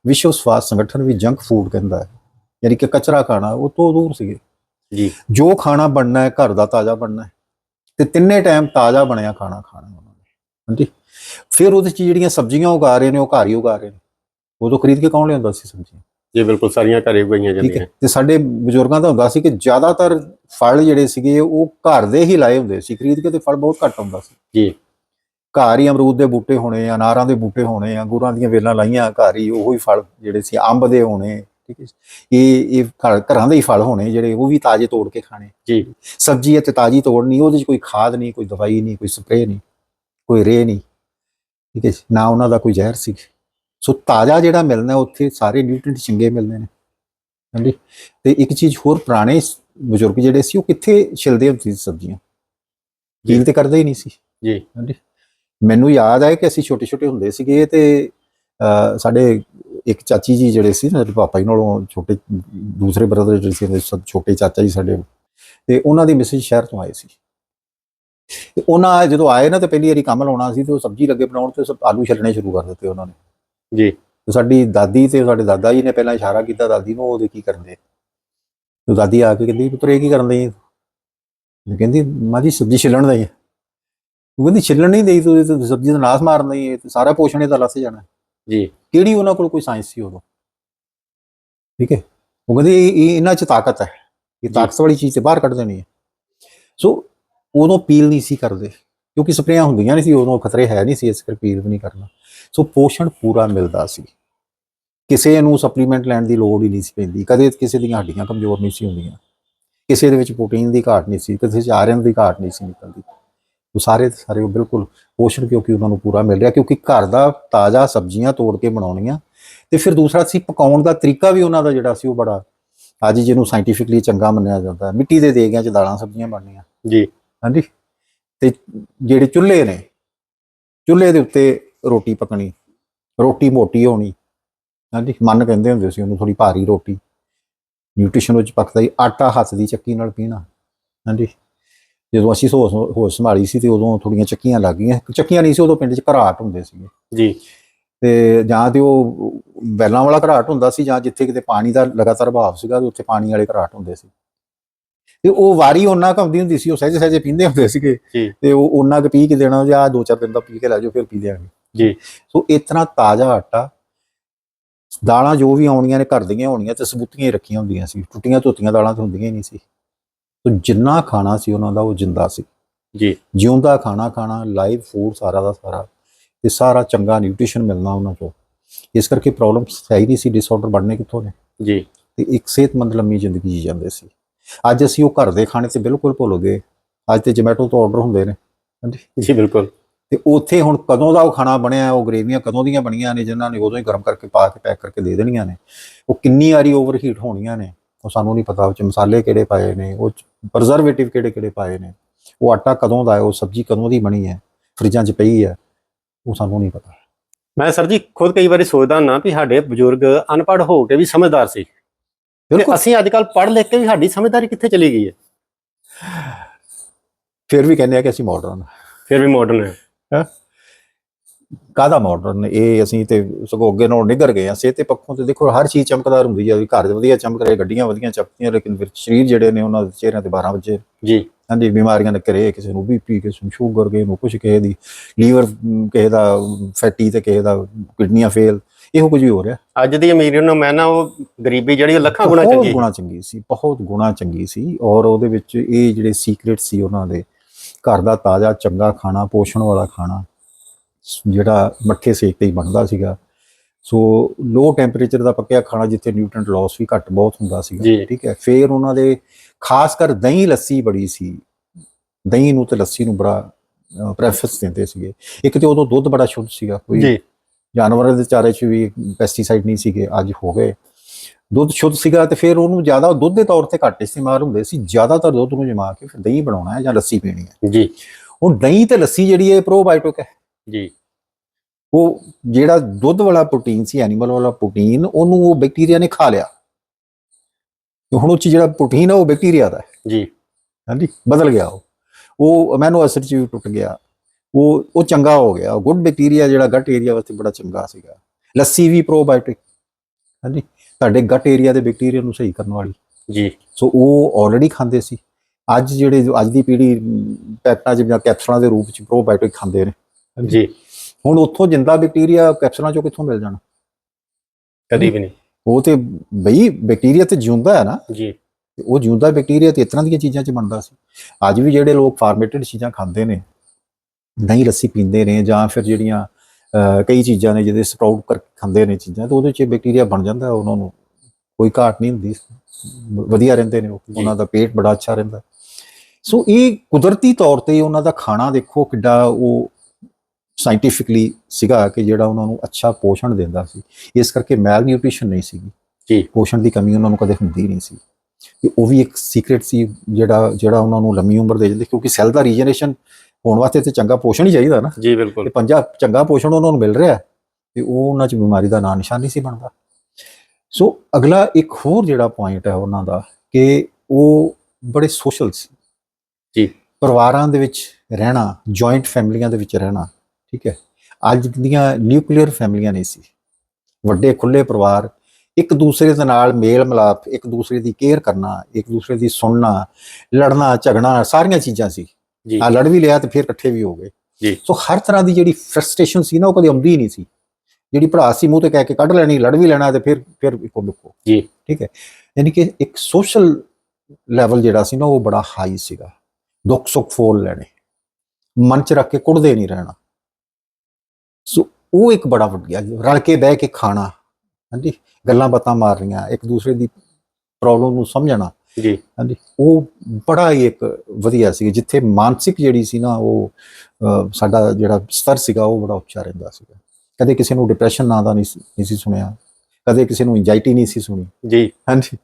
ਵਿਸ਼ਵ ਸਵਾਸਥ ਸੰਗਠਨ ਵੀ ਜੰਕ ਫੂਡ ਕਹਿੰਦਾ ਹੈ ਯਾਨੀ ਕਿ ਕਚਰਾ ਖਾਣਾ ਉਹ ਤੋਂ ਦੂਰ ਸੀਗੇ। ਜੀ। ਜੋ ਖਾਣਾ ਬਣਨਾ ਹੈ ਘਰ ਦਾ ਤਾਜ਼ਾ ਬਣਨਾ ਹੈ। ਤੇ ਤਿੰਨੇ ਟਾਈਮ ਤਾਜ਼ਾ ਬਣਿਆ ਖਾਣਾ ਖਾਣਾ ਉਹਨਾਂ ਨੇ। ਹਾਂਜੀ। ਫਿਰ ਉਹਦੇ ਚ ਜਿਹੜੀਆਂ ਸਬਜ਼ੀਆਂ ਉਗਾ ਰਹੇ ਨੇ ਉਹ ਘਰ ਹੀ ਉਗਾ ਰਹੇ ਨੇ। ਉਦੋਂ ਖਰੀਦ ਕੇ ਕੌਣ ਲਿਆਉਂਦਾ ਸੀ ਸਬਜ਼ੀਆਂ? ਜੀ ਬਿਲਕੁਲ ਸਾਰੀਆਂ ਘਰੇ ਉਗਾਈਆਂ ਠੀਕ ਜਾਂਦੀਆਂ। ਹੈ ਤੇ ਸਾਡੇ ਬਜ਼ੁਰਗਾਂ ਦਾ ਹੁੰਦਾ ਸੀ ਕਿ ਜ਼ਿਆਦਾਤਰ ਫਲ ਜਿਹੜੇ ਸੀਗੇ ਉਹ ਘਰ ਦੇ ਹੀ ਲਾਏ ਹੁੰਦੇ ਸੀ ਖਰੀਦ ਕੇ ਤੇ ਫਲ ਬਹੁਤ ਘੱਟ ਹੁੰਦਾ ਸੀ। ਜੀ। ਘਰ ਹੀ ਅਮਰੂਦ ਦੇ ਬੂਟੇ ਹੋਣੇ ਆ ਅਨਾਰਾਂ ਦੇ ਬੂਟੇ ਹੋਣੇ ਆ ਗੁਰਾਂ ਦੀਆਂ ਵੇਲਾਂ ਲਾਈਆਂ ਘਰ ਹੀ ਉਹੀ ਫਲ ਜਿਹੜੇ ਸੀ ਅੰਬ ਦੇ ਹੋਣੇ ਠੀਕ ਹੈ ਇਹ ਇਹ ਘਰ- ਘਰਾਂ ਦੇ ਹੀ ਫਲ ਹੋਣੇ ਜਿਹੜੇ ਉਹ ਵੀ ਤਾਜ਼ੇ ਤੋੜ ਕੇ ਖਾਣੇ। ਜੀ। ਸਬਜ਼ੀ ਹੈ ਤੇ ਤਾਜ਼ੀ ਤੋੜਨੀ ਉਹਦੇ 'ਚ ਕੋਈ ਖਾਦ ਨਹੀਂ ਕੋਈ ਦਵਾਈ ਨਹੀਂ ਕੋਈ ਸਪਰੇਅ ਨਹੀਂ ਕੋਈ ਰੇ ਨਹੀਂ ਠੀਕ ਹੈ ਜੀ? ਨਾ ਉਹਨਾਂ ਦਾ ਕੋਈ ਜ਼ਹਿਰ ਸੀ। ਸੋ ਤਾਜ਼ਾ ਜਿਹੜਾ ਮਿਲਣਾ ਉੱਥੇ ਸਾਰੇ ਨਿਊਟ੍ਰੀਐਂਟ ਚੰਗੇ ਮਿਲਦੇ ਨੇ। ਹਾਂਜੀ? ਤੇ ਇੱਕ ਚੀਜ਼ ਹੋਰ ਪੁਰਾਣੇ ਬਜ਼ੁਰਗ ਜਿਹੜੇ ਸੀ ਉਹ ਕਿੱਥੇ ਛਿਲਦੇ ਹੁੰਦੇ ਸੀ ਸਬਜ਼ੀਆਂ? ਕੀਲ ਤੇ ਕਰਦੇ ਹੀ ਨਹੀਂ ਸੀ। ਜੀ। ਹਾਂਜੀ? ਮੈਨੂੰ ਯਾਦ ਹੈ ਕਿ ਅਸੀਂ ਛੋਟੇ ਛੋਟੇ ਹੁੰਦੇ ਸੀਗੇ ਤੇ ਸਾਡੇ ਇੱਕ ਚਾਚੀ ਜੀ ਜਿਹੜੇ ਸੀ ਨਾ ਪਾਪਾ ਜੀ ਨਾਲੋਂ ਛੋਟੇ ਦੂਸਰੇ ਬ੍ਰਦਰ ਜਿਹੜੇ ਸੀ ਛੋਟੇ ਚਾਚਾ ਜੀ ਸਾਡੇ। ਤੇ ਉਹਨਾਂ ਦੀ ਮਿਸਿਸ ਸ਼ਹਿਰ ਤੋਂ ਆਏ ਸੀ। ਤੇ ਉਹਨਾਂ ਜਦੋਂ ਆਏ ਨਾ ਤੇ ਪਹਿਲੀ ਵਾਰੀ ਕੰਮ ਲਾਉਣਾ ਸੀ ਤੇ ਉਹ ਸਬਜ਼ੀ ਲੱਗੇ ਬਣਾਉਣ ਤੇ ਸਭ ਆਲੂ ਛੱਲਣੇ ਸ਼ੁਰੂ ਕਰ ਦਿੱਤੇ ਉਹਨਾਂ ਨੇ। ਜੀ। ਤੇ ਸਾਡੀ ਦਾਦੀ ਤੇ ਸਾਡੇ ਦਾਦਾ ਜੀ ਨੇ ਪਹਿਲਾਂ ਇਸ਼ਾਰਾ ਕੀਤਾ ਦਾਦੀ ਨੂੰ ਉਹਦੇ ਕੀ ਕਰਦੇ? ਤੇ ਦਾਦੀ ਆ ਕੇ ਕਹਿੰਦੀ ਪੁੱਤਰ ਇਹ ਕੀ ਕਰਨ ਦੇ ਕਹਿੰਦੀ ਮਾਂ ਜੀ ਸਬਜ਼ੀ ਛਿੱਲਣ ਦਾ ਹੀ। ਉਹ ਕਹਿੰਦੀ ਛਿੱਲਣ ਨਹੀਂ ਦੇਈ ਤੂੰ ਸਬਜ਼ੀ ਦਾ ਨਾਸ ਮਾਰਨ ਦਾ ਹੀ ਤੇ ਸਾਰਾ ਪੋਸ਼ਣ ਇਹਦਾ ਲੱਸ ਜਾਣਾ ਜੀ। ਕਿਹੜੀ ਉਹਨਾਂ ਕੋਲ ਕੋਈ ਸਾਇੰਸ ਸੀ ਉਦੋਂ? ਠੀਕ ਹੈ? ਉਹ ਕਹਿੰਦੇ ਇਹ ਇਹ ਇਹਨਾਂ 'ਚ ਤਾਕਤ ਹੈ। ਇਹ। ਤਾਕਤ ਵਾਲੀ ਚੀਜ਼ ਤੇ ਬਾਹਰ ਕੱਢ ਦੇਣੀ ਹੈ। ਸੋ ਉਦੋਂ ਪੀਲ ਨਹੀਂ ਸੀ ਕਰਦੇ। ਕਿਉਂਕਿ ਸਪਰੇਆਂ ਹੁੰਦੀਆਂ ਨਹੀਂ ਸੀ ਉਦੋਂ ਖਤਰੇ ਹੈ ਨਹੀਂ ਸੀ ਇਸ ਕਰਕੇ ਪੀਲ ਵੀ ਨਹੀਂ ਕਰਨਾ। ਸੋ ਪੋਸ਼ਣ ਪੂਰਾ ਮਿਲਦਾ ਸੀ। ਕਿਸੇ ਨੂੰ ਸਪਲੀਮੈਂਟ ਲੈਣ ਦੀ ਲੋੜ ਹੀ ਨਹੀਂ ਸੀ ਪੈਂਦੀ। ਕਦੇ ਕਿਸੇ ਦੀਆਂ ਹੱਡੀਆਂ ਕਮਜ਼ੋਰ ਨਹੀਂ ਸੀ ਹੁੰਦੀਆਂ। ਕਿਸੇ ਦੇ ਵਿੱਚ ਪ੍ਰੋਟੀਨ ਦੀ ਘਾਟ ਨਹੀਂ ਸੀ ਕਿਸੇ 'ਚ ਆਇਰਨ ਦੀ ਘਾਟ ਨਹੀਂ ਸੀ ਨਿਕਲਦੀ। ਉਹ ਸਾਰੇ ਸਾਰੇ ਉਹ ਬਿਲਕੁਲ ਪੋਸ਼ਣ ਕਿਉਂਕਿ ਉਹਨਾਂ ਨੂੰ ਪੂਰਾ ਮਿਲ ਰਿਹਾ ਕਿਉਂਕਿ ਘਰ ਦਾ ਤਾਜ਼ਾ ਸਬਜ਼ੀਆਂ ਤੋੜ ਕੇ ਬਣਾਉਣੀਆਂ। ਤੇ ਫਿਰ ਦੂਸਰਾ ਸੀ ਪਕਾਉਣ ਦਾ ਤਰੀਕਾ ਵੀ ਉਹਨਾਂ ਦਾ ਜਿਹੜਾ ਸੀ ਉਹ ਬੜਾ ਅੱਜ ਜਿਹਨੂੰ ਸਾਇੰਟੀਫਿਕਲੀ ਚੰਗਾ ਮੰਨਿਆ ਜਾਂਦਾ ਹੈ। ਮਿੱਟੀ ਦੇ ਦੇਗਿਆਂ 'ਚ ਦਾਲਾਂ ਸਬਜ਼ੀਆਂ ਬਣਨੀਆਂ। ਜੀ। ਹਾਂਜੀ। ਤੇ ਜਿਹੜੇ ਚੁੱਲ੍ਹੇ ਨੇ ਚੁੱਲ੍ਹੇ ਦੇ ਉੱਤੇ ਰੋਟੀ ਪਕਣੀ ਰੋਟੀ ਮੋਟੀ ਹੋਣੀ ਹਾਂਜੀ ਮਨ ਕਹਿੰਦੇ ਹੁੰਦੇ ਸੀ ਉਹਨੂੰ ਥੋੜੀ ਭਾਰੀ ਰੋਟੀ। ਨਿਊਟ੍ਰੀਸ਼ਨ ਵਿੱਚ ਪੱਕਦਾ ਹੀ ਆਟਾ ਹੱਥ ਦੀ ਚੱਕੀ ਨਾਲ ਪੀਣਾ ਹਾਂਜੀ। ਜਦੋਂ ਅਸੀਂ ਹੋਸ਼ ਹੋਸ਼ ਸੰਭਾਲੀ ਸੀ ਤੇ ਉਦੋਂ ਥੋੜੀਆਂ ਚੱਕੀਆਂ ਲੱਗ ਗਈਆਂ ਚੱਕੀਆਂ ਨਹੀਂ ਸੀ ਉਦੋਂ ਪਿੰਡ 'ਚ ਘਰਾਟ ਹੁੰਦੇ ਸੀਗੇ। ਜੀ। ਤੇ ਜਾਂ ਤੇ ਉਹ ਬੈਲਾਂ ਵਾਲਾ ਘਰਾਟ ਹੁੰਦਾ ਸੀ ਜਾਂ ਜਿੱਥੇ ਕਿਤੇ ਪਾਣੀ ਦਾ ਲਗਾਤਾਰ ਵਹਾਅ ਸੀਗਾ ਉੱਥੇ ਪਾਣੀ ਵਾਲੇ ਘਰਾਟ ਹੁੰਦੇ ਸੀ। ਤੇ ਉਹ ਵਾਰੀ ਉਹਨਾਂ ਕੰਮਦੀ ਹੁੰਦੀ ਸੀ ਉਹ ਸਹਿਜੇ ਸਹਿਜੇ ਪੀਂਦੇ ਹੁੰਦੇ ਸੀਗੇ। ਜੀ। ਤੇ ਉਹ ਉਹਨਾਂ ਕੁ ਪੀ ਕੇ ਦੇਣਾ ਜਾਂ ਦੋ ਚਾਰ ਦਿਨ ਦਾ ਪੀ ਕੇ ਲੈ ਜਾਓ ਫਿਰ ਪੀ ਲਿਆਂਗੇ ਜੀ। ਸੋ ਇਤਨਾ ਤਾਜ਼ਾ ਆਟਾ ਦਾਲਾਂ ਜੋ ਵੀ ਆਉਣੀਆਂ ਨੇ ਘਰ ਦੀਆਂ ਹੋਣੀਆਂ ਤੇ ਸਬੂਤੀਆਂ ਹੀ ਰੱਖੀਆਂ ਹੁੰਦੀਆਂ ਸੀ। ਟੁੱਟੀਆਂ ਧੋਤੀਆਂ ਦਾਲਾਂ ਤਾਂ ਹੁੰਦੀਆਂ ਹੀ ਨਹੀਂ ਸੀ। ਸੋ ਜਿੰਨਾ ਖਾਣਾ ਸੀ ਉਹਨਾਂ ਦਾ ਉਹ ਜਿੰਦਾ ਸੀ। ਜੀ। ਜਿਉਂਦਾ ਖਾਣਾ ਖਾਣਾ ਲਾਈਵ ਫੂਡ ਸਾਰਾ ਦਾ ਸਾਰਾ ਤੇ ਸਾਰਾ ਚੰਗਾ ਨਿਊਟ੍ਰੀਸ਼ਨ ਮਿਲਣਾ ਉਹਨਾਂ ਤੋਂ। ਇਸ ਕਰਕੇ ਪ੍ਰੋਬਲਮ ਸਹੀ ਨਹੀਂ ਸੀ ਡਿਸਆਰਡਰ ਬਣਨੇ ਕਿੱਥੋਂ ਨੇ? ਜੀ। ਤੇ ਇੱਕ ਸਿਹਤਮੰਦ ਲੰਮੀ ਜ਼ਿੰਦਗੀ ਜੀ ਜਾਂਦੇ ਸੀ। ਅੱਜ ਅਸੀਂ ਉਹ ਘਰ ਦੇ ਖਾਣੇ ਤੇ ਬਿਲਕੁਲ ਭੁੱਲ ਗਏ। ਅੱਜ ਤੇ ਜੋਮੈਟੋ ਤੋਂ ਆਰਡਰ ਹੁੰਦੇ ਨੇ। ਹਾਂਜੀ। ਜੀ ਬਿਲਕੁਲ। ਤੇ ਉੱਥੇ ਹੁਣ ਕਦੋਂ ਦਾ ਉਹ ਖਾਣਾ ਬਣਿਆ ਉਹ ਗਰੇਵੀਆਂ ਕਦੋਂ ਦੀਆਂ ਬਣੀਆਂ ਨੇ ਜਿਨ੍ਹਾਂ ਨੇ ਉਦੋਂ ਹੀ ਗਰਮ ਕਰਕੇ ਪਾ ਕੇ ਪੈਕ ਕਰਕੇ ਦੇ ਦੇਣੀਆਂ ਨੇ। ਉਹ ਕਿੰਨੀ ਵਾਰੀ ਓਵਰਹੀਟ ਹੋਣੀਆਂ ਨੇ ਉਹ ਸਾਨੂੰ ਨਹੀਂ ਪਤਾ। ਉਹ ਚ ਮਸਾਲੇ ਕਿਹੜੇ ਪਾਏ ਨੇ ਉਹ ਪ੍ਰਜ਼ਰਵੇਟਿਵ ਕਿਹੜੇ ਕਿਹੜੇ ਪਾਏ ਨੇ। ਉਹ ਆਟਾ ਕਦੋਂ ਦਾ ਹੈ ਉਹ ਸਬਜ਼ੀ ਕਦੋਂ ਦੀ ਬਣੀ ਹੈ ਫਰਿੱਜਾਂ 'ਚ ਪਈ ਹੈ ਉਹ ਸਾਨੂੰ ਨਹੀਂ ਪਤਾ। ਮੈਂ ਸਰ ਜੀ ਖੁਦ ਕਈ ਵਾਰੀ ਸੋਚਦਾ ਨਾ ਵੀ ਸਾਡੇ ਬਜ਼ੁਰਗ ਅਨਪੜ੍ਹ ਹੋ ਕੇ ਵੀ ਸਮਝਦਾਰ ਸੀ। ਬਿਲਕੁਲ ਅਸੀਂ ਅੱਜ ਕੱਲ ਪੜ੍ਹ ਲਿਖ ਕੇ ਵੀ ਸਾਡੀ ਸਮਝਦਾਰੀ ਕਿੱਥੇ ਚਲੀ ਗਈ ਹੈ? ਫਿਰ ਵੀ ਕਹਿੰਦੇ ਆ ਕਿ ਅਸੀਂ ਮਾਡਰਨ ਫਿਰ ਵੀ ਮਾਡਰਨ ਹੈ। ਕਾਹਦਾ ਮਾਡਰਨ ਇਹ ਅਸੀਂ ਤੇ ਸਗੋਂ ਅੱਗੇ ਨਾਲੋਂ ਨਿੱਘਰ ਗਏ ਆ ਸਿਹਤ ਦੇ ਪੱਖੋਂ ਤੇ ਦੇਖੋ ਹਰ ਚੀਜ਼ ਚਮਕਦਾਰ ਹੁੰਦੀ ਹੈ ਵੀ ਘਰ ਦੇ ਵਧੀਆ ਚਮਕ ਰਹੇ ਗੱਡੀਆਂ ਵਧੀਆਂ ਚਮਕਦੀਆਂ ਲੇਕਿਨ ਫਿਰ ਸਰੀਰ ਜਿਹੜੇ ਨੇ ਉਹਨਾਂ ਦੇ ਚਿਹਰਿਆਂ ਤੇ 12 ਵਜੇ। ਜੀ। ਹਾਂਜੀ ਬਿਮਾਰੀਆਂ ਨੇ ਕਰੇ ਕਿਸੇ ਨੂੰ ਬੀਪੀ ਕਿਸੇ ਨੂੰ ਸ਼ੂਗਰ ਕਿਸੇ ਨੂੰ ਕੁਛ ਕਿਸੇ ਦੀ ਲੀਵਰ ਕਿਸੇ ਦਾ ਫੈਟੀ ਤੇ ਕਿਸੇ ਦਾ ਕਿਡਨੀਆਂ ਫੇਲ। ਇਹੋ ਕੁਝ ਵੀ ਹੋ ਰਿਹਾ। ਅੱਜ ਦੀ ਅਮੀਰੀ ਨੂੰ ਮੈਂ ਨਾ ਉਹ ਗਰੀਬੀ ਜਿਹੜੀ ਉਹ ਲੱਖਾਂ ਗੁਣਾ ਬਹੁਤ ਚੰਗੀ ਗੁਣਾ ਚੰਗੀ ਸੀ ਬਹੁਤ ਗੁਣਾ ਚੰਗੀ ਸੀ ਔਰ ਉਹਦੇ ਵਿੱਚ ਇਹ ਜਿਹੜੇ ਸੀਕ੍ਰੇਟ ਸੀ ਉਹਨਾਂ ਦੇ ਘਰ ਦਾ ਤਾਜ਼ਾ ਚੰਗਾ ਖਾਣਾ ਪੋਸ਼ਣ ਵਾਲਾ ਖਾਣਾ ਜਿਹੜਾ ਮੱਠੇ ਸੇਕ ਤੇ ਹੀ ਬਣਦਾ ਸੀਗਾ। ਸੋ ਲੋ ਟੈਂਪਰੇਚਰ ਦਾ ਪੱਕਿਆ ਖਾਣਾ ਜਿੱਥੇ ਨਿਊਟ੍ਰੀਐਂਟ ਲਾਸ ਵੀ ਘੱਟ ਬਹੁਤ ਹੁੰਦਾ। ਸੀਗਾ ਠੀਕ ਹੈ। ਫਿਰ ਉਹਨਾਂ ਦੇ ਖਾਸ ਕਰ ਦਹੀਂ ਲੱਸੀ ਬੜੀ ਸੀ। ਦਹੀਂ ਨੂੰ ਤੇ ਲੱਸੀ ਨੂੰ ਬੜਾ ਪ੍ਰੈਫਰੈਂਸ ਦਿੰਦੇ ਸੀਗੇ। ਇੱਕ ਤੇ ਉਦੋਂ ਦੁੱਧ ਬੜਾ ਸ਼ੁੱਧ ਸੀਗਾ ਕੋਈ ਜਾਨਵਰਾਂ ਦੇ ਚਾਰੇ 'ਚ ਵੀ ਪੈਸਟੀਸਾਈਡ ਨਹੀਂ ਸੀਗੇ ਅੱਜ ਹੋ ਗਏ। ਦੁੱਧ ਸ਼ੁੱਧ ਸੀਗਾ ਤੇ ਫਿਰ ਉਹਨੂੰ ਜ਼ਿਆਦਾ ਦੁੱਧ ਦੇ ਤੌਰ ਤੇ ਘੱਟ ਇਸਤੇਮਾਲ ਹੁੰਦੇ ਸੀ ਜ਼ਿਆਦਾਤਰ ਦੁੱਧ ਨੂੰ ਜਮਾ ਕੇ ਫਿਰ ਦਹੀਂ ਬਣਾਉਣਾ ਹੈ ਜਾਂ ਲੱਸੀ ਪੀਣੀ ਹੈ। ਜੀ। ਹੁਣ ਦਹੀਂ ਤੇ ਲੱਸੀ ਜਿਹੜੀ ਹੈ ਪ੍ਰੋਬਾਇਓਟਿਕ ਹੈ। ਜੀ। ਉਹ ਜਿਹੜਾ ਦੁੱਧ ਵਾਲਾ ਪ੍ਰੋਟੀਨ ਸੀ ਐਨੀਮਲ ਵਾਲਾ ਪ੍ਰੋਟੀਨ ਉਹਨੂੰ ਉਹ ਬੈਕਟੀਰੀਆ ਨੇ ਖਾ ਲਿਆ। ਤੇ ਹੁਣ ਉਹ 'ਚ ਜਿਹੜਾ ਪ੍ਰੋਟੀਨ ਹੈ ਉਹ ਬੈਕਟੀਰੀਆ ਦਾ ਹੈ। ਜੀ। ਹਾਂਜੀ ਬਦਲ ਗਿਆ ਉਹ। ਉਹ ਅਮੈਨੋ ਐਸਿਡ ਚ ਵੀ ਟੁੱਟ ਗਿਆ। ਉਹ ਉਹ ਚੰਗਾ ਹੋ ਗਿਆ। ਗੁੱਡ ਬੈਕਟੀਰੀਆ ਜਿਹੜਾ ਗਟ ਏਰੀਆ ਵਾਸਤੇ ਬੜਾ ਚੰਗਾ ਸੀਗਾ। ਲੱਸੀ ਵੀ ਪ੍ਰੋਬਾਇਓਟਿਕ ਹਾਂਜੀ। ਤੁਹਾਡੇ ਗਟ ਏਰੀਆ ਦੇ ਬੈਕਟੀਰੀਆ ਨੂੰ ਸਹੀ ਕਰਨ ਵਾਲੀ। ਜੀ। ਸੋ ਉਹ ਆਲਰੇਡੀ ਖਾਂਦੇ ਸੀ। ਅੱਜ ਜਿਹੜੇ ਅੱਜ ਦੀ ਪੀੜ੍ਹੀ ਪੈਕਟਾਂ 'ਚ ਜਾਂ ਕੈਪਸੂਲਾਂ ਦੇ ਰੂਪ 'ਚ ਪ੍ਰੋਬਾਇਓਟਿਕ ਖਾਂਦੇ ਨੇ। ਜੀ। ਹੁਣ ਉੱਥੋਂ ਜਿੰਦਾ ਬੈਕਟੀਰੀਆ ਕੈਪਸੂਲਾਂ 'ਚੋਂ ਕਿੱਥੋਂ ਮਿਲ ਜਾਣਾ? ਕਦੀ ਵੀ ਨਹੀਂ। ਉਹ ਤੇ ਬਈ ਬੈਕਟੀਰੀਆ ਤੇ ਜਿਉਂਦਾ ਹੈ ਨਾ। ਜੀ। ਉਹ ਜਿਉਂਦਾ ਬੈਕਟੀਰੀਆ ਤੇ ਇਸ ਤਰ੍ਹਾਂ ਦੀਆਂ ਚੀਜ਼ਾਂ 'ਚ ਬਣਦਾ ਸੀ। ਅੱਜ ਵੀ ਜਿਹੜੇ ਲੋਕ ਫਾਰਮੇਟਡ ਚੀਜ਼ਾਂ ਖਾਂਦੇ ਨੇ ਦਹੀਂ ਲੱਸੀ ਪੀਂਦੇ ਨੇ ਜਾਂ ਫਿਰ ਜਿਹੜੀਆਂ ਕਈ ਚੀਜ਼ਾਂ ਨੇ ਜਿਹਦੇ ਸਪਰਾਊਟ ਕਰ ਖਾਂਦੇ ਨੇ ਚੀਜ਼ਾਂ ਤੇ ਉਹਦੇ 'ਚ ਬੈਕਟੀਰੀਆ ਬਣ ਜਾਂਦਾ ਉਹਨਾਂ ਨੂੰ। ਕੋਈ ਘਾਟ ਨਹੀਂ ਹੁੰਦੀ। ਵਧੀਆ ਰਹਿੰਦੇ ਨੇ। ਉਹਨਾਂ ਦਾ ਪੇਟ ਬੜਾ ਅੱਛਾ ਰਹਿੰਦਾ। ਸੋ ਇਹ ਕੁਦਰਤੀ ਤੌਰ ਤੇ ਉਹਨਾਂ ਦਾ ਖਾਣਾ ਦੇਖੋ ਕਿੱਡਾ ਉਹ ਸਾਇੰਟੀਫਿਕਲੀ ਸੀਗਾ ਕਿ ਜਿਹੜਾ ਉਹਨਾਂ ਨੂੰ ਅੱਛਾ ਪੋਸ਼ਣ ਦਿੰਦਾ ਸੀ। ਇਸ ਕਰਕੇ ਮੈਲ ਨਿਊਟ੍ਰੀਸ਼ਨ ਨਹੀਂ ਸੀਗੀ। ਜੀ। ਪੋਸ਼ਣ ਦੀ ਕਮੀ ਉਹਨਾਂ ਨੂੰ ਕਦੇ ਹੁੰਦੀ ਨਹੀਂ ਸੀ। ਤੇ ਉਹ ਵੀ ਇੱਕ ਸੀਕ੍ਰੇਟ ਸੀ ਜਿਹੜਾ ਜਿਹੜਾ ਉਹਨਾਂ ਨੂੰ ਲੰਮੀ ਉਮਰ ਦੇ ਜਾਂਦੇ ਕਿਉਂਕਿ ਸੈੱਲ ਦਾ ਰੀਜਨਰੇਸ਼ਨ ਹੋਣ ਵਾਸਤੇ ਤੇ ਚੰਗਾ ਪੋਸ਼ਣ ਹੀ ਚਾਹੀਦਾ ਨਾ। ਜੀ ਬਿਲਕੁਲ। ਤੇ ਪੰਜਾ ਚੰਗਾ ਪੋਸ਼ਣ ਉਹਨਾਂ ਨੂੰ ਮਿਲ ਰਿਹਾ ਤੇ ਉਹ ਉਹਨਾਂ 'ਚ ਬਿਮਾਰੀ ਦਾ ਨਾਂ ਨਿਸ਼ਾਨ ਨਹੀਂ ਸੀ ਬਣਦਾ। ਸੋ ਅਗਲਾ ਇੱਕ ਹੋਰ ਜਿਹੜਾ ਪੁਆਇੰਟ ਹੈ ਉਹਨਾਂ ਦਾ ਕਿ ਉਹ ਬੜੇ ਸੋਸ਼ਲ ਸੀ। ਜੀ। ਪਰਿਵਾਰਾਂ ਦੇ ਵਿੱਚ ਰਹਿਣਾ ਜੁਆਇੰਟ ਫੈਮਲੀਆਂ ਦੇ ਵਿੱਚ ਰਹਿਣਾ ਠੀਕ ਹੈ। ਅੱਜ ਦੀਆਂ ਨਿਊਕਲੀਅਰ ਫੈਮਲੀਆਂ ਨਹੀਂ ਸੀ। ਵੱਡੇ ਖੁੱਲੇ ਪਰਿਵਾਰ ਇੱਕ ਦੂਸਰੇ ਦੇ ਨਾਲ ਮੇਲ ਮਿਲਾਪ ਇੱਕ ਦੂਸਰੇ ਦੀ ਕੇਅਰ ਕਰਨਾ ਇੱਕ ਦੂਸਰੇ ਦੀ ਸੁਣਨਾ ਲੜਨਾ ਝਗੜਨਾ ਸਾਰੀਆਂ ਚੀਜ਼ਾਂ ਸੀ। ਜੀ। ਆ ਲੜ ਵੀ ਲਿਆ ਤੇ ਫਿਰ ਇਕੱਠੇ ਵੀ ਹੋ ਗਏ। ਜੀ। ਸੋ ਹਰ ਤਰ੍ਹਾਂ ਦੀ ਜਿਹੜੀ ਫਰਸਟ੍ਰੇਸ਼ਨ ਸੀ ਨਾ ਉਹ ਕਦੇ ਆਉਂਦੀ ਨਹੀਂ ਸੀ। ਜਿਹੜੀ ਭੜਾਸ ਸੀ ਮੂੰਹ ਤੇ ਕਹਿ ਕੇ ਕੱਢ ਲੈਣੀ ਲੜ ਵੀ ਲੈਣਾ ਤੇ ਫਿਰ ਫਿਰ ਇੱਕੋ ਬਿੱਕੋ ਜੀ। ਠੀਕ ਹੈ? ਯਾਨੀ ਕਿ ਇੱਕ ਸੋਸ਼ਲ ਲੈਵਲ ਜਿਹੜਾ ਸੀ ਨਾ ਉਹ ਬੜਾ ਹਾਈ ਸੀਗਾ। ਦੁੱਖ ਸੁੱਖ ਫੋਲ ਲੈਣੇ। ਮਨ ਚ ਰੱਖ ਕੇ ਕੁੜਦੇ ਨਹੀਂ ਰਹਿਣਾ। ਸੋ ਉਹ ਇੱਕ ਬੜਾ ਵਧੀਆ ਰਲ ਕੇ ਬਹਿ ਕੇ ਖਾਣਾ। ਹਾਂਜੀ? ਗੱਲਾਂ ਬਾਤਾਂ ਮਾਰਨੀਆਂ ਇੱਕ ਦੂਸਰੇ ਦੀ ਪ੍ਰੋਬਲਮ ਨੂੰ ਸਮਝਣਾ। ਜੀ। ਹਾਂਜੀ। ਉਹ ਬੜਾ ਹੀ ਇੱਕ ਵਧੀਆ ਸੀ ਜਿੱਥੇ ਮਾਨਸਿਕ ਜਿਹੜੀ ਸੀ ਨਾ ਉਹ ਸਾਡਾ ਜਿਹੜਾ ਸਤਰ ਸੀਗਾ ਉਹ ਬੜਾ ਉੱਚਾ ਰਹਿੰਦਾ ਸੀਗਾ। ਕਦੇ ਕਿਸੇ ਨੂੰ ਡਿਪਰੈਸ਼ਨ ਨਾਂ ਦਾ ਨਹੀਂ ਸੀ ਸੁਣਿਆ। ਕਦੇ ਕਿਸੇ ਨੂੰ ਇੰਜਾਇਟੀ ਨਹੀਂ ਸੀ ਸੁਣੀ। ਜੀ। ਹਾਂਜੀ।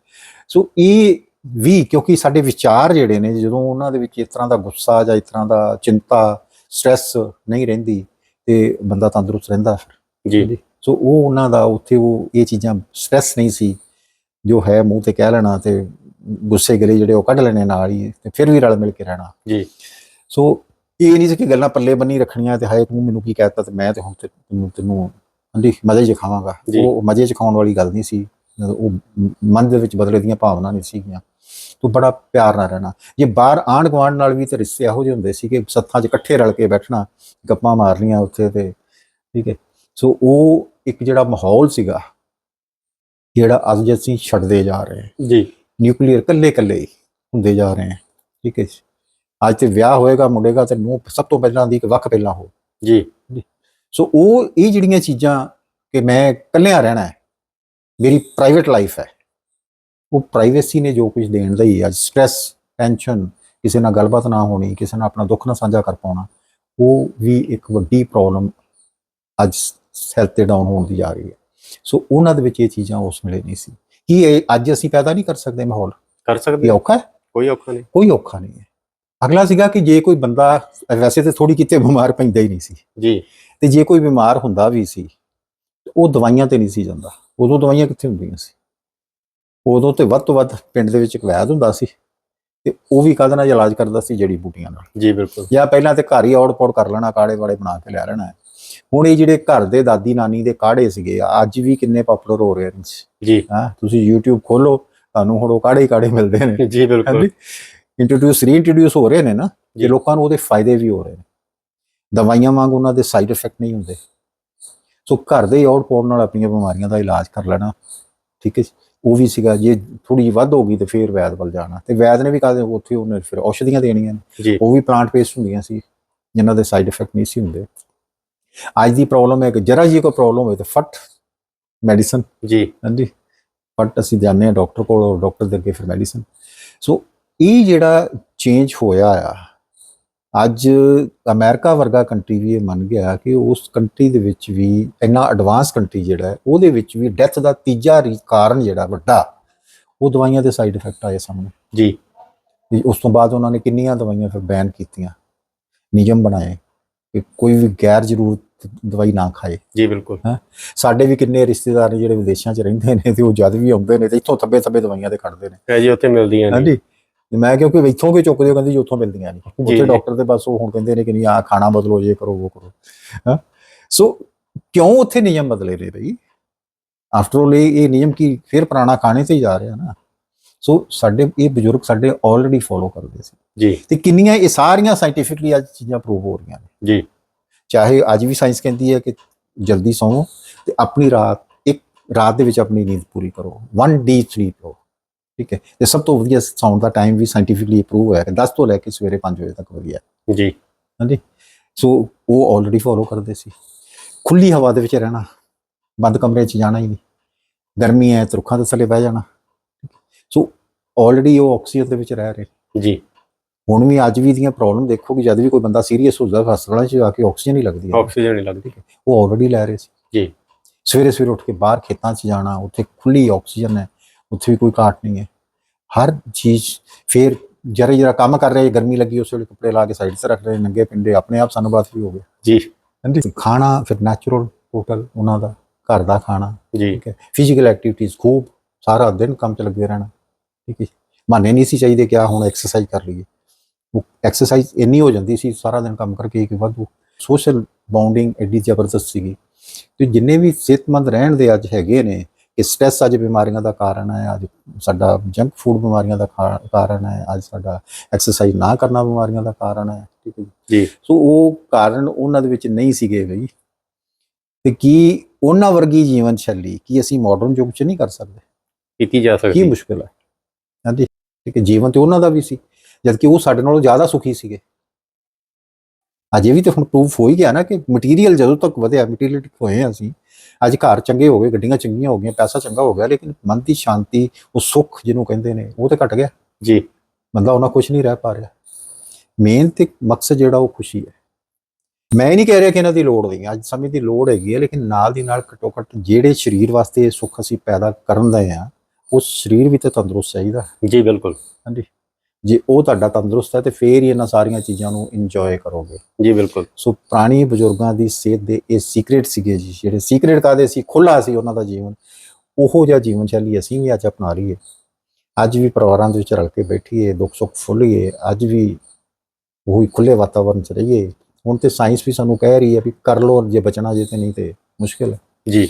ਸੋ ਇਹ ਵੀ ਕਿਉਂਕਿ ਸਾਡੇ ਵਿਚਾਰ ਜਿਹੜੇ ਨੇ ਜਦੋਂ ਉਹਨਾਂ ਦੇ ਵਿੱਚ ਇਸ ਤਰ੍ਹਾਂ ਦਾ ਗੁੱਸਾ ਜਾਂ ਇਸ ਤਰ੍ਹਾਂ ਦਾ ਚਿੰਤਾ ਸਟ੍ਰੈਸ ਨਹੀਂ ਰਹਿੰਦੀ ਤੇ ਬੰਦਾ ਤੰਦਰੁਸਤ ਰਹਿੰਦਾ ਫਿਰ। ਜੀ। ਸੋ ਉਹ ਉਹਨਾਂ ਦਾ ਉੱਥੇ ਉਹ ਇਹ ਚੀਜ਼ਾਂ ਸਟ੍ਰੈਸ ਨਹੀਂ ਸੀ ਜੋ ਹੈ ਮੂੰਹ ਤੇ ਕਹਿ ਲੈਣਾ ਤੇ ਗੁੱਸੇ ਗਲੇ ਜਿਹੜੇ ਉਹ ਕੱਢ ਲੈਣੇ ਨਾਲ ਹੀ ਤੇ ਫਿਰ ਵੀ ਰਲ ਮਿਲ ਕੇ ਰਹਿਣਾ। ਜੀ। ਸੋ ਇਹ ਨਹੀਂ ਸੀ ਕਿ ਗੱਲਾਂ ਪੱਲੇ ਬੰਨੀ ਰੱਖਣੀਆਂ ਤੇ ਹਾਏ ਤੂੰ ਮੈਨੂੰ ਕੀ ਕਹਿਤਾ ਤੇ ਮੈਂ ਤੇ ਹੁਣ ਤੇ ਤੈਨੂੰ ਤੈਨੂੰ ਅੰਦੀ ਮਜ਼ੇ ਚ ਖਾਵਾਂਗਾ। ਉਹ ਮਜ਼ੇ ਚ ਖਾਣ ਵਾਲੀ ਗੱਲ ਨਹੀਂ ਸੀ। ਉਹ ਮਨ ਦੇ ਵਿੱਚ ਬਦਲੇ ਦੀਆਂ ਭਾਵਨਾ ਨਹੀਂ ਸੀਗੀਆਂ। ਤੂੰ ਬੜਾ ਪਿਆਰ ਨਾਲ ਰਹਿਣਾ। ਜੇ ਬਾਹਰ ਆਂਢ ਗੁਆਂਢ ਨਾਲ ਵੀ ਤੇ ਰਿਸ਼ਤੇ ਇਹੋ ਜਿਹੇ ਹੁੰਦੇ ਸੀ ਕਿ ਸੱਥਾਂ 'ਚ ਇਕੱਠੇ ਰਲ ਕੇ ਬੈਠਣਾ ਗੱਪਾਂ ਮਾਰਨੀਆਂ ਉੱਥੇ ਤੇ ਠੀਕ ਹੈ। ਸੋ ਉਹ ਇੱਕ ਜਿਹੜਾ ਮਾਹੌਲ ਸੀਗਾ ਜਿਹੜਾ ਅੱਜ ਅਸੀਂ ਛੱਡਦੇ ਜਾ ਰਹੇ ਹਾਂ। ਜੀ। ਨਿਊਕਲੀਅਰ ਕੱਲੇ ਕੱਲੇ ਹੁੰਦੇ ਜਾ ਰਹੇ ਹਨ ਠੀਕ ਹੈ ਜੀ। ਅੱਜ ਤੇ ਵਿਆਹ ਹੋਏਗਾ ਮੁੰਡੇਗਾ ਤੇ ਨੂੰ ਸਭ ਤੋਂ ਪਹਿਲਾਂ ਦੀ ਇੱਕ ਵੱਖ ਪਹਿਲਾਂ ਹੋ। ਜੀ। ਸੋ ਉਹ ਇਹ ਜਿਹੜੀਆਂ ਚੀਜ਼ਾਂ ਕਿ ਮੈਂ ਕੱਲਿਆਂ ਰਹਿਣਾ ਹੈ ਮੇਰੀ ਪ੍ਰਾਈਵੇਟ ਲਾਈਫ ਹੈ ਉਹ ਪ੍ਰਾਈਵੇਸੀ ਨੇ ਜੋ ਕੁਝ ਦੇਣ ਦਾ ਹੀ ਅੱਜ ਸਟ्रेस ਟੈਨਸ਼ਨ ਕਿਸੇ ਨਾਲ ਗੱਲਬਾਤ ਨਾ ਹੋਣੀ ਕਿਸੇ ਨਾਲ ਆਪਣਾ ਦੁੱਖ ਨਾ ਸਾਂਝਾ ਕਰ ਪਾਉਣਾ ਉਹ ਵੀ ਇੱਕ ਵੱਡੀ ਪ੍ਰੋਬਲਮ ਅੱਜ ਹੈਲਥ ਤੇ ਡਾਊਨ ਹੋਣ ਦੀ ਜਾ ਰਹੀ ਹੈ। ਸੋ ਉਹਨਾਂ ਦੇ ਵਿੱਚ ਇਹ ਚੀਜ਼ਾਂ ਉਸ ਵੇਲੇ ਨਹੀਂ ਸੀ। ਕੀ ਇਹ ਅੱਜ ਅਸੀਂ ਪੈਦਾ ਨਹੀਂ ਕਰ ਸਕਦੇ ਮਾਹੌਲ? ਕਰ ਸਕਦੇ ਇਹ? ਔਖਾ ਹੈ? ਕੋਈ ਔਖਾ ਨਹੀਂ। ਕੋਈ ਔਖਾ ਨਹੀਂ ਹੈ। ਅਗਲਾ ਸੀਗਾ ਕਿ ਜੇ ਕੋਈ ਬੰਦਾ ਵੈਸੇ ਤੇ ਥੋੜੀ ਕਿਤੇ ਬਿਮਾਰ ਪੈਂਦਾ ਹੀ ਨਹੀਂ ਸੀ। ਜੀ। ਤੇ ਜੇ ਕੋਈ ਬਿਮਾਰ ਹੁੰਦਾ ਵੀ ਸੀ ਉਹ ਦਵਾਈਆਂ ਤੇ ਨਹੀਂ ਸੀ ਜਾਂਦਾ। ਉਦੋਂ ਦਵਾਈਆਂ ਕਿੱਥੇ ਹੁੰਦੀਆਂ ਸੀ? ਉਦੋਂ ਤੇ ਵੱਧ ਤੋਂ ਵੱਧ ਪਿੰਡ ਦੇ ਵਿੱਚ ਇੱਕ ਵੈਦ ਹੁੰਦਾ ਸੀ ਤੇ ਉਹ ਵੀ ਕਾਹਦੇ ਨਾਲ ਇਲਾਜ ਕਰਦਾ ਸੀ ਜੜੀ ਬੂਟੀਆਂ ਨਾਲ। ਜੀ ਬਿਲਕੁਲ। ਜਾਂ ਪਹਿਲਾਂ ਤੇ ਘਰ ਹੀ ਔੜ ਪੌੜ ਕਰ ਲੈਣਾ ਕਾੜੇ ਵਾਲੇ ਬਣਾ ਕੇ ਲੈ ਲੈਣਾ ਹੁਣ ਇਹ ਜਿਹੜੇ ਘਰ ਦੇ ਦਾਦੀ ਨਾਨੀ ਦੇ ਕਾੜੇ ਸੀਗੇ ਅੱਜ ਵੀ ਕਿੰਨੇ ਪਪੂਲਰ ਹੋ ਰਹੇ ਨੇ ਜੀ। ਹਾਂ ਤੁਸੀਂ YouTube ਖੋਲੋ ਤੁਹਾਨੂੰ ਹੁਣ ਉਹ ਕਾੜੇ ਹੀ ਕਾੜੇ ਮਿਲਦੇ ਨੇ। ਜੀ ਬਿਲਕੁਲ। ਇੰਟਰੋਡਿਊਸ ਰੀਇੰਟਰੋਡਿਊਸ ਹੋ ਰਹੇ ਨੇ ਨਾ ਜੀ। ਲੋਕਾਂ ਨੂੰ ਉਹਦੇ ਫਾਇਦੇ ਵੀ ਹੋ ਰਹੇ ਨੇ। ਦਵਾਈਆਂ ਵਾਂਗ ਉਹਨਾਂ ਦੇ ਸਾਈਡ ਇਫੈਕਟ ਨਹੀਂ ਹੁੰਦੇ। ਸੋ ਘਰ ਦੇ ਔੜ ਪਾਉਣ ਨਾਲ ਆਪਣੀਆਂ ਬਿਮਾਰੀਆਂ ਦਾ ਇਲਾਜ ਕਰ ਲੈਣਾ ਠੀਕ ਹੈ। ਉਹ ਵੀ ਸੀਗਾ ਜੇ ਥੋੜੀ ਜਿਹੀ ਵੱਧ ਹੋ ਗਈ ਤੇ ਫਿਰ ਵੈਦ ਵੱਲ ਜਾਣਾ। ਤੇ ਵੈਦ ਨੇ ਵੀ ਕਾਹਦੇ ਉੱਥੇ ਉਹਨੇ ਫਿਰ ਔਸ਼ਧੀਆਂ ਦੇਣੀਆਂ ਨੇ। ਉਹ ਵੀ ਪਲਾਂਟ ਬੇਸਡ ਹੁੰਦੀਆਂ ਸੀ ਜਿਨ੍ਹਾਂ ਦੇ ਸਾਈਡ ਇਫੈਕਟ ਨਹੀਂ ਸੀ ਹੁੰਦੇ। ਅੱਜ ਦੀ ਪ੍ਰੋਬਲਮ ਹੈ ਕਿ ਜਰਾ ਜੀ ਕੋਈ ਪ੍ਰੋਬਲਮ ਹੋਵੇ ਤਾਂ ਫਟ ਮੈਡੀਸਨ ਜੀ। ਹਾਂਜੀ। ਬਟ ਅਸੀਂ ਜਾਂਦੇ ਹਾਂ ਡਾਕਟਰ ਕੋਲ ਔਰ ਡਾਕਟਰ ਦੇ ਅੱਗੇ ਫਿਰ ਮੈਡੀਸਨ ਸੋ ਇਹ ਜਿਹੜਾ ਚੇਂਜ ਹੋਇਆ ਆ ਅੱਜ ਅਮਰੀਕਾ ਵਰਗਾ ਕੰਟਰੀ ਵੀ ਇਹ ਮੰਨ ਗਿਆ ਕਿ ਉਸ ਕੰਟਰੀ ਦੇ ਵਿੱਚ ਵੀ ਇੰਨਾ ਐਡਵਾਂਸ ਕੰਟਰੀ ਜਿਹੜਾ ਹੈ ਉਹਦੇ ਵਿੱਚ ਵੀ ਡੈਥ ਦਾ ਤੀਜਾ ਕਾਰਨ ਜਿਹੜਾ ਵੱਡਾ ਉਹ ਦਵਾਈਆਂ ਦੇ ਸਾਈਡ ਇਫੈਕਟ ਆਏ ਸਾਹਮਣੇ। ਜੀ। ਉਸ ਤੋਂ ਬਾਅਦ ਉਹਨਾਂ ਨੇ ਕਿੰਨੀਆਂ ਦਵਾਈਆਂ ਫਿਰ ਬੈਨ ਕੀਤੀਆਂ ਨਿਯਮ ਬਣਾਏ। ਕਿ ਕੋਈ ਵੀ ਗੈਰ ਜ਼ਰੂਰਤ ਦਵਾਈ ਨਾ ਖਾਏ। ਜੀ ਬਿਲਕੁਲ। ਸਾਡੇ ਵੀ ਕਿੰਨੇ ਰਿਸ਼ਤੇਦਾਰ ਨੇ ਜਿਹੜੇ ਵਿਦੇਸ਼ਾਂ 'ਚ ਰਹਿੰਦੇ ਨੇ ਤੇ ਉਹ ਜਦ ਵੀ ਆਉਂਦੇ ਨੇ ਤੇ ਇੱਥੋਂ ਥੱਬੇ ਥੱਬੇ ਦਵਾਈਆਂ ਤੇ ਕੱਢਦੇ ਨੇ। ਹੈ ਜੀ ਉੱਥੇ ਮਿਲਦੀਆਂ ਨੇ। ਹਾਂਜੀ। ਮੈਂ ਕਿਉਂਕਿ ਇੱਥੋਂ ਕਿ ਚੁੱਕਦੇ ਹੋ? ਕਹਿੰਦੇ ਜੀ ਉੱਥੋਂ ਮਿਲਦੀਆਂ ਨਹੀਂ ਜੀ, ਉੱਥੇ। ਡਾਕਟਰ ਦੇ ਬਸ ਉਹ ਹੁਣ ਕਹਿੰਦੇ ਨੇ ਕਿ ਨਹੀਂ ਆ ਖਾਣਾ ਬਦਲੋ ਇਹ ਕਰੋ ਉਹ ਕਰੋ। ਹਾਂ? ਸੋ ਕਿਉਂ ਉੱਥੇ ਨਿਯਮ ਬਦਲੇ ਰਹੇ ਬਈ? ਆਫਟਰ ਆਲ ਇਹ ਇਹ ਨਿਯਮ ਕੀ ਫਿਰ ਪੁਰਾਣਾ ਖਾਣੇ ਤੇ ਹੀ ਜਾ ਰਿਹਾ ਨਾ। ਸੋ ਸਾਡੇ ਇਹ ਬਜ਼ੁਰਗ ਸਾਡੇ ਆਲਰੇਡੀ ਫੋਲੋ ਕਰਦੇ ਸੀ। ਜੀ। ਤੇ ਕਿੰਨੀਆਂ ਇਹ ਸਾਰੀਆਂ ਸਾਇੰਟੀਫਿਕਲੀ ਅੱਜ ਚੀਜ਼ਾਂ ਪ੍ਰੂਵ ਹੋ ਰਹੀਆਂ ਨੇ। ਜੀ। ਚਾਹੇ ਅੱਜ ਵੀ ਸਾਇੰਸ ਕਹਿੰਦੀ ਹੈ ਕਿ ਜਲਦੀ ਸੌਵੋ ਤੇ ਆਪਣੀ ਰਾਤ ਇੱਕ ਰਾਤ ਦੇ ਵਿੱਚ ਆਪਣੀ ਨੀਂਦ ਪੂਰੀ ਕਰੋ। 1 ਡੀ ਸਲੀਪ ਲਓ। ਠੀਕ ਹੈ? ਤੇ ਸਭ ਤੋਂ ਵਧੀਆ ਸੌਣ ਦਾ ਟਾਈਮ ਵੀ ਸਾਇੰਟੀਫਿਕਲੀ ਅਪਰੂਵ ਹੋਇਆ ਕਿ 10 ਤੋਂ ਲੈ ਕੇ ਸਵੇਰੇ 5 ਵਜੇ ਤੱਕ ਵਧੀਆ ਜੀ। ਹਾਂਜੀ? ਸੋ ਉਹ ਆਲਰੇਡੀ ਫੋਲੋ ਕਰਦੇ ਸੀ। ਖੁੱਲੀ ਹਵਾ ਦੇ ਵਿੱਚ ਰਹਿਣਾ। ਬੰਦ ਕਮਰੇ 'ਚ ਜਾਣਾ ਹੀ ਨਹੀਂ। ਗਰਮੀ ਹੈ ਤੇ ਰੁੱਖਾਂ ਦੇ ਥੱਲੇ ਬਹਿ ਜਾਣਾ। ਸੋ ਆਲਰੇਡੀ ਉਹ ਆਕਸੀਜਨ ਦੇ ਵਿੱਚ ਰਹਿ ਰਹੇ। ਜੀ। ਹੁਣ ਵੀ ਅੱਜ ਵੀ ਦੀਆਂ ਪ੍ਰੋਬਲਮ ਦੇਖੋ ਕਿ ਜਦ ਵੀ ਕੋਈ ਬੰਦਾ ਸੀਰੀਅਸ ਹੁੰਦਾ ਹਸਪਤਾਲਾਂ 'ਚ ਜਾ ਕੇ ਆਕਸੀਜਨ ਹੀ ਲੱਗਦੀ ਹੈ। ਆਕਸੀਜਨ ਨਹੀਂ ਲੱਗਦੀ। ਉਹ ਆਲਰੇਡੀ ਲੈ ਰਹੇ ਸੀ। ਜੀ। ਸਵੇਰੇ ਸਵੇਰੇ ਉੱਠ ਕੇ ਬਾਹਰ ਖੇਤਾਂ 'ਚ ਜਾਣਾ ਉੱਥੇ ਖੁੱਲੀ ਆਕਸੀਜਨ ਹੈ ਉੱਥੇ ਵੀ ਕੋਈ ਘਾਟ ਨਹੀਂ ਹੈ। ਹਰ ਚੀਜ਼ ਫਿਰ ਜਰਾ ਜਰਾ ਕੰਮ ਕਰ ਰਹੇ ਗਰਮੀ ਲੱਗੀ ਉਸ ਵੇਲੇ ਕੱਪੜੇ ਲਾ ਕੇ ਸਾਈਡ 'ਤੇ ਰੱਖ ਰਹੇ ਨੰਗੇ ਪਿੰਡੇ ਆਪਣੇ ਆਪ ਸਾਨੂੰ ਬਾਤ ਵੀ ਹੋ ਗਿਆ ਜੀ। ਹਾਂਜੀ। ਖਾਣਾ ਫਿਰ ਨੈਚੁਰਲ ਹੋਟਲ ਉਹਨਾਂ ਦਾ ਘਰ ਦਾ ਖਾਣਾ। ਜੀ। ਠੀਕ ਹੈ। ਫਿਜ਼ੀਕਲ ਐਕਟੀਵਿਟੀਜ਼ ਖੂਬ ਸਾਰਾ ਦਿਨ ਕੰਮ 'ਚ ਲੱਗੇ ਰਹਿਣਾ। ਠੀਕ ਹੈ ਮਾਨੇ ਨਹੀਂ ਸੀ ਚਾਹੀਦੇ ਕਿ ਆ ਹੁਣ ਐਕਸਰਸਾਈਜ਼ ਕਰ ਲਈਏ। ਉਹ ਐਕਸਰਸਾਈਜ਼ ਇੰਨੀ ਹੋ ਜਾਂਦੀ ਸੀ ਸਾਰਾ ਦਿਨ ਕੰਮ ਕਰਕੇ ਕਿ ਵਾਧੂ ਸੋਸ਼ਲ ਬਾਉਂਡਿੰਗ ਐਡੀ ਜ਼ਬਰਦਸਤ ਸੀਗੀ। ਤੇ ਜਿੰਨੇ ਵੀ ਸਿਹਤਮੰਦ ਰਹਿਣ ਦੇ ਅੱਜ ਹੈਗੇ ਨੇ ਕਿ ਸਟ੍ਰੈਸ ਅੱਜ ਬਿਮਾਰੀਆਂ ਦਾ ਕਾਰਨ ਹੈ ਅੱਜ ਸਾਡਾ ਜੰਕ ਫੂਡ ਬਿਮਾਰੀਆਂ ਦਾ ਕਾਰਨ ਹੈ ਅੱਜ ਸਾਡਾ ਐਕਸਰਸਾਈਜ਼ ਨਾ ਕਰਨਾ ਬਿਮਾਰੀਆਂ ਦਾ ਕਾਰਨ ਹੈ ਠੀਕ ਹੈ ਜੀ। ਸੋ ਉਹ ਕਾਰਨ ਉਹਨਾਂ ਦੇ ਵਿੱਚ ਨਹੀਂ ਸੀਗੇ ਬਈ। ਤੇ ਕੀ ਉਹਨਾਂ ਵਰਗੀ ਜੀਵਨ ਸ਼ੈਲੀ ਕੀ ਅਸੀਂ ਮਾਡਰਨ ਯੁੱਗ 'ਚ ਨਹੀਂ ਕਰ ਸਕਦੇ? ਕੀਤੀ ਜਾ ਕੀ ਸਕਦੀ ਮੁਸ਼ਕਿਲ ਹੈ? ਹਾਂਜੀ ਹੈ ਜੀਵਨ ਤੇ ਉਹਨਾਂ ਦਾ ਵੀ ਸੀ ਜਦਕਿ ਉਹ ਸਾਡੇ ਨਾਲੋਂ ਜ਼ਿਆਦਾ ਸੁਖੀ ਸੀਗੇ। ਅਜੇ ਵੀ ਤੇ ਹੁਣ ਪ੍ਰੂਫ ਹੋ ਹੀ ਗਿਆ ਨਾ ਕਿ ਮਟੀਰੀਅਲ ਜਦੋਂ ਤੱਕ ਵਧਿਆ ਮਟੀਰੀਅਲ ਹੋਏ ਅਸੀਂ ਅੱਜ ਘਰ ਚੰਗੇ ਹੋ ਗਏ ਗੱਡੀਆਂ ਚੰਗੀਆਂ ਹੋ ਗਈਆਂ ਪੈਸਾ ਚੰਗਾ ਹੋ ਗਿਆ ਲੇਕਿਨ ਮਨ ਦੀ ਸ਼ਾਂਤੀ ਉਹ ਸੁੱਖ ਜਿਹਨੂੰ ਕਹਿੰਦੇ ਨੇ ਉਹ ਤੇ ਘਟ ਗਿਆ। ਜੀ। ਬੰਦਾ ਉਹਨਾਂ ਖੁਸ਼ ਨਹੀਂ ਰਹਿ ਪਾ ਰਿਹਾ। ਮੇਨ ਤੇ ਮਕਸਦ ਜਿਹੜਾ ਉਹ ਖੁਸ਼ੀ ਹੈ। ਮੈਂ ਨਹੀਂ ਕਹਿ ਰਿਹਾ ਕਿ ਇਹਨਾਂ ਦੀ ਲੋੜ ਨਹੀਂ ਅੱਜ ਸਮੇਂ ਦੀ ਲੋੜ ਹੈਗੀ ਹੈ ਲੇਕਿਨ ਨਾਲ ਦੀ ਨਾਲ ਘੱਟੋ ਘੱਟ ਜਿਹੜੇ ਸਰੀਰ ਵਾਸਤੇ ਸੁੱਖ ਅਸੀਂ ਪੈਦਾ ਕਰਨ ਦੇ ਆ ਉਸ ਸਰੀਰ ਵੀ ਤੇ ਤੰਦਰੁਸਤ ਚਾਹੀਦਾ ਜੀ ਬਿਲਕੁਲ। ਜੇ ਉਹ ਤੁਹਾਡਾ ਤੰਦਰੁਸਤ ਹੈ ਤੇ ਫੇਰ ਹੀ ਇਹਨਾਂ ਸਾਰੀਆਂ ਚੀਜ਼ਾਂ ਨੂੰ ਇੰਜੋਏ ਕਰੋਗੇ। ਜੀ ਬਿਲਕੁਲ। ਸੋ ਪੁਰਾਣੀ ਬਜ਼ੁਰਗਾਂ ਦੀ ਸਿਹਤ ਦੇ ਇਹ ਸੀਕ੍ਰੇਟ ਸੀਗੇ ਜੀ ਜਿਹੜੇ ਸੀਕ੍ਰੇਟ ਕਾਦੇ ਸੀ? ਖੁੱਲਾ ਸੀ ਉਹਨਾਂ ਦਾ ਜੀਵਨ। ਉਹੋ ਜਿਹਾ ਜੀਵਨ ਸ਼ੈਲੀ ਅਸੀਂ ਵੀ ਅੱਜ ਅਪਣਾ ਲਈਏ। ਅੱਜ ਵੀ ਪਰਿਵਾਰਾਂ ਦੇ ਵਿੱਚ ਰਲ ਕੇ ਬੈਠੀਏ ਦੁੱਖ ਸੁੱਖ ਫੁੱਲੀਏ ਅੱਜ ਵੀ ਉਹੀ ਖੁੱਲੇ ਵਾਤਾਵਰਣ 'ਚ ਰਹੀਏ। ਹੁਣ ਤੇ ਸਾਇੰਸ ਵੀ ਸਾਨੂੰ ਕਹਿ ਰਹੀ ਹੈ ਵੀ ਕਰ ਲੋ ਜੇ ਬਚਣਾ ਜੇ ਤੇ ਨਹੀਂ ਤੇ ਮੁਸ਼ਕਿਲ ਹੈ। ਜੀ।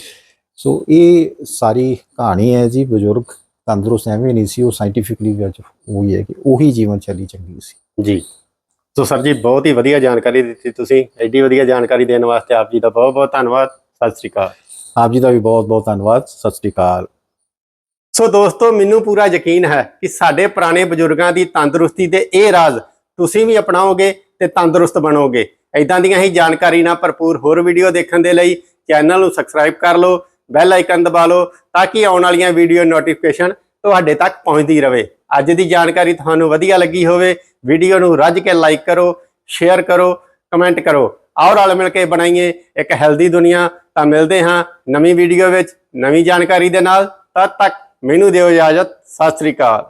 ਸੋ ਇਹ ਸਾਰੀ ਕਹਾਣੀ ਹੈ ਜੀ ਬਜ਼ੁਰਗ ਤੰਦਰੁਸਤ ਐਵੇਂ ਨਹੀਂ ਸੀ ਉਹ ਸਾਇੰਟੀਫਿਕਲੀ ਵੀ ਅੱਜ ਉਹੀ ਹੈ ਕਿ ਉਹੀ ਜੀਵਨ ਸ਼ੈਲੀ ਚੰਗੀ ਸੀ। ਜੀ। ਸੋ ਸਰ ਜੀ ਬਹੁਤ ਹੀ ਵਧੀਆ ਜਾਣਕਾਰੀ ਦਿੱਤੀ ਤੁਸੀਂ ਐਡੀ ਵਧੀਆ ਜਾਣਕਾਰੀ ਦੇਣ ਵਾਸਤੇ ਆਪ ਜੀ ਦਾ ਬਹੁਤ ਬਹੁਤ ਧੰਨਵਾਦ। ਸਤਿ ਸ੍ਰੀ ਅਕਾਲ। ਆਪ ਜੀ ਦਾ ਵੀ ਬਹੁਤ ਬਹੁਤ ਧੰਨਵਾਦ। ਸਤਿ ਸ੍ਰੀ ਅਕਾਲ। ਸੋ ਦੋਸਤੋ ਮੈਨੂੰ ਪੂਰਾ ਯਕੀਨ ਹੈ ਕਿ ਸਾਡੇ ਪੁਰਾਣੇ ਬਜ਼ੁਰਗਾਂ ਦੀ ਤੰਦਰੁਸਤੀ ਦੇ ਇਹ ਰਾਜ਼ ਤੁਸੀਂ ਵੀ ਅਪਣਾਓਗੇ ਤੇ ਤੰਦਰੁਸਤ ਬਣੋਗੇ। ਐਦਾਂ ਦੀਆਂ ਹੀ ਜਾਣਕਾਰੀ ਨਾਲ ਭਰਪੂਰ ਹੋਰ ਵੀਡੀਓ ਦੇਖਣ ਦੇ ਲਈ ਚੈਨਲ ਨੂੰ ਸਬਸਕ੍ਰਾਈਬ ਕਰ ਲਓ ਬੈਲ ਆਈਕਨ ਦਬਾ ਲਓ ਤਾਂ ਕਿ ਆਉਣ ਵਾਲੀਆਂ ਵੀਡੀਓ ਨੋਟੀਫਿਕੇਸ਼ਨ ਤੁਹਾਡੇ ਤੱਕ ਪਹੁੰਚਦੀ ਰਹੇ। ਅੱਜ ਦੀ ਜਾਣਕਾਰੀ ਤੁਹਾਨੂੰ ਵਧੀਆ ਲੱਗੀ ਹੋਵੇ ਵੀਡੀਓ ਨੂੰ ਰੱਜ ਕੇ ਲਾਈਕ ਕਰੋ ਸ਼ੇਅਰ ਕਰੋ ਕਮੈਂਟ ਕਰੋ। ਆਓ ਰਲ ਮਿਲ ਕੇ ਬਣਾਈਏ ਇੱਕ ਹੈਲਦੀ ਦੁਨੀਆ। ਤਾਂ ਮਿਲਦੇ ਹਾਂ ਨਵੀਂ ਵੀਡੀਓ ਵਿੱਚ ਨਵੀਂ ਜਾਣਕਾਰੀ ਦੇ ਨਾਲ। ਤਦ ਤੱਕ ਮੈਨੂੰ ਦਿਓ ਇਜਾਜ਼ਤ। ਸਤਿ ਸ੍ਰੀ ਅਕਾਲ।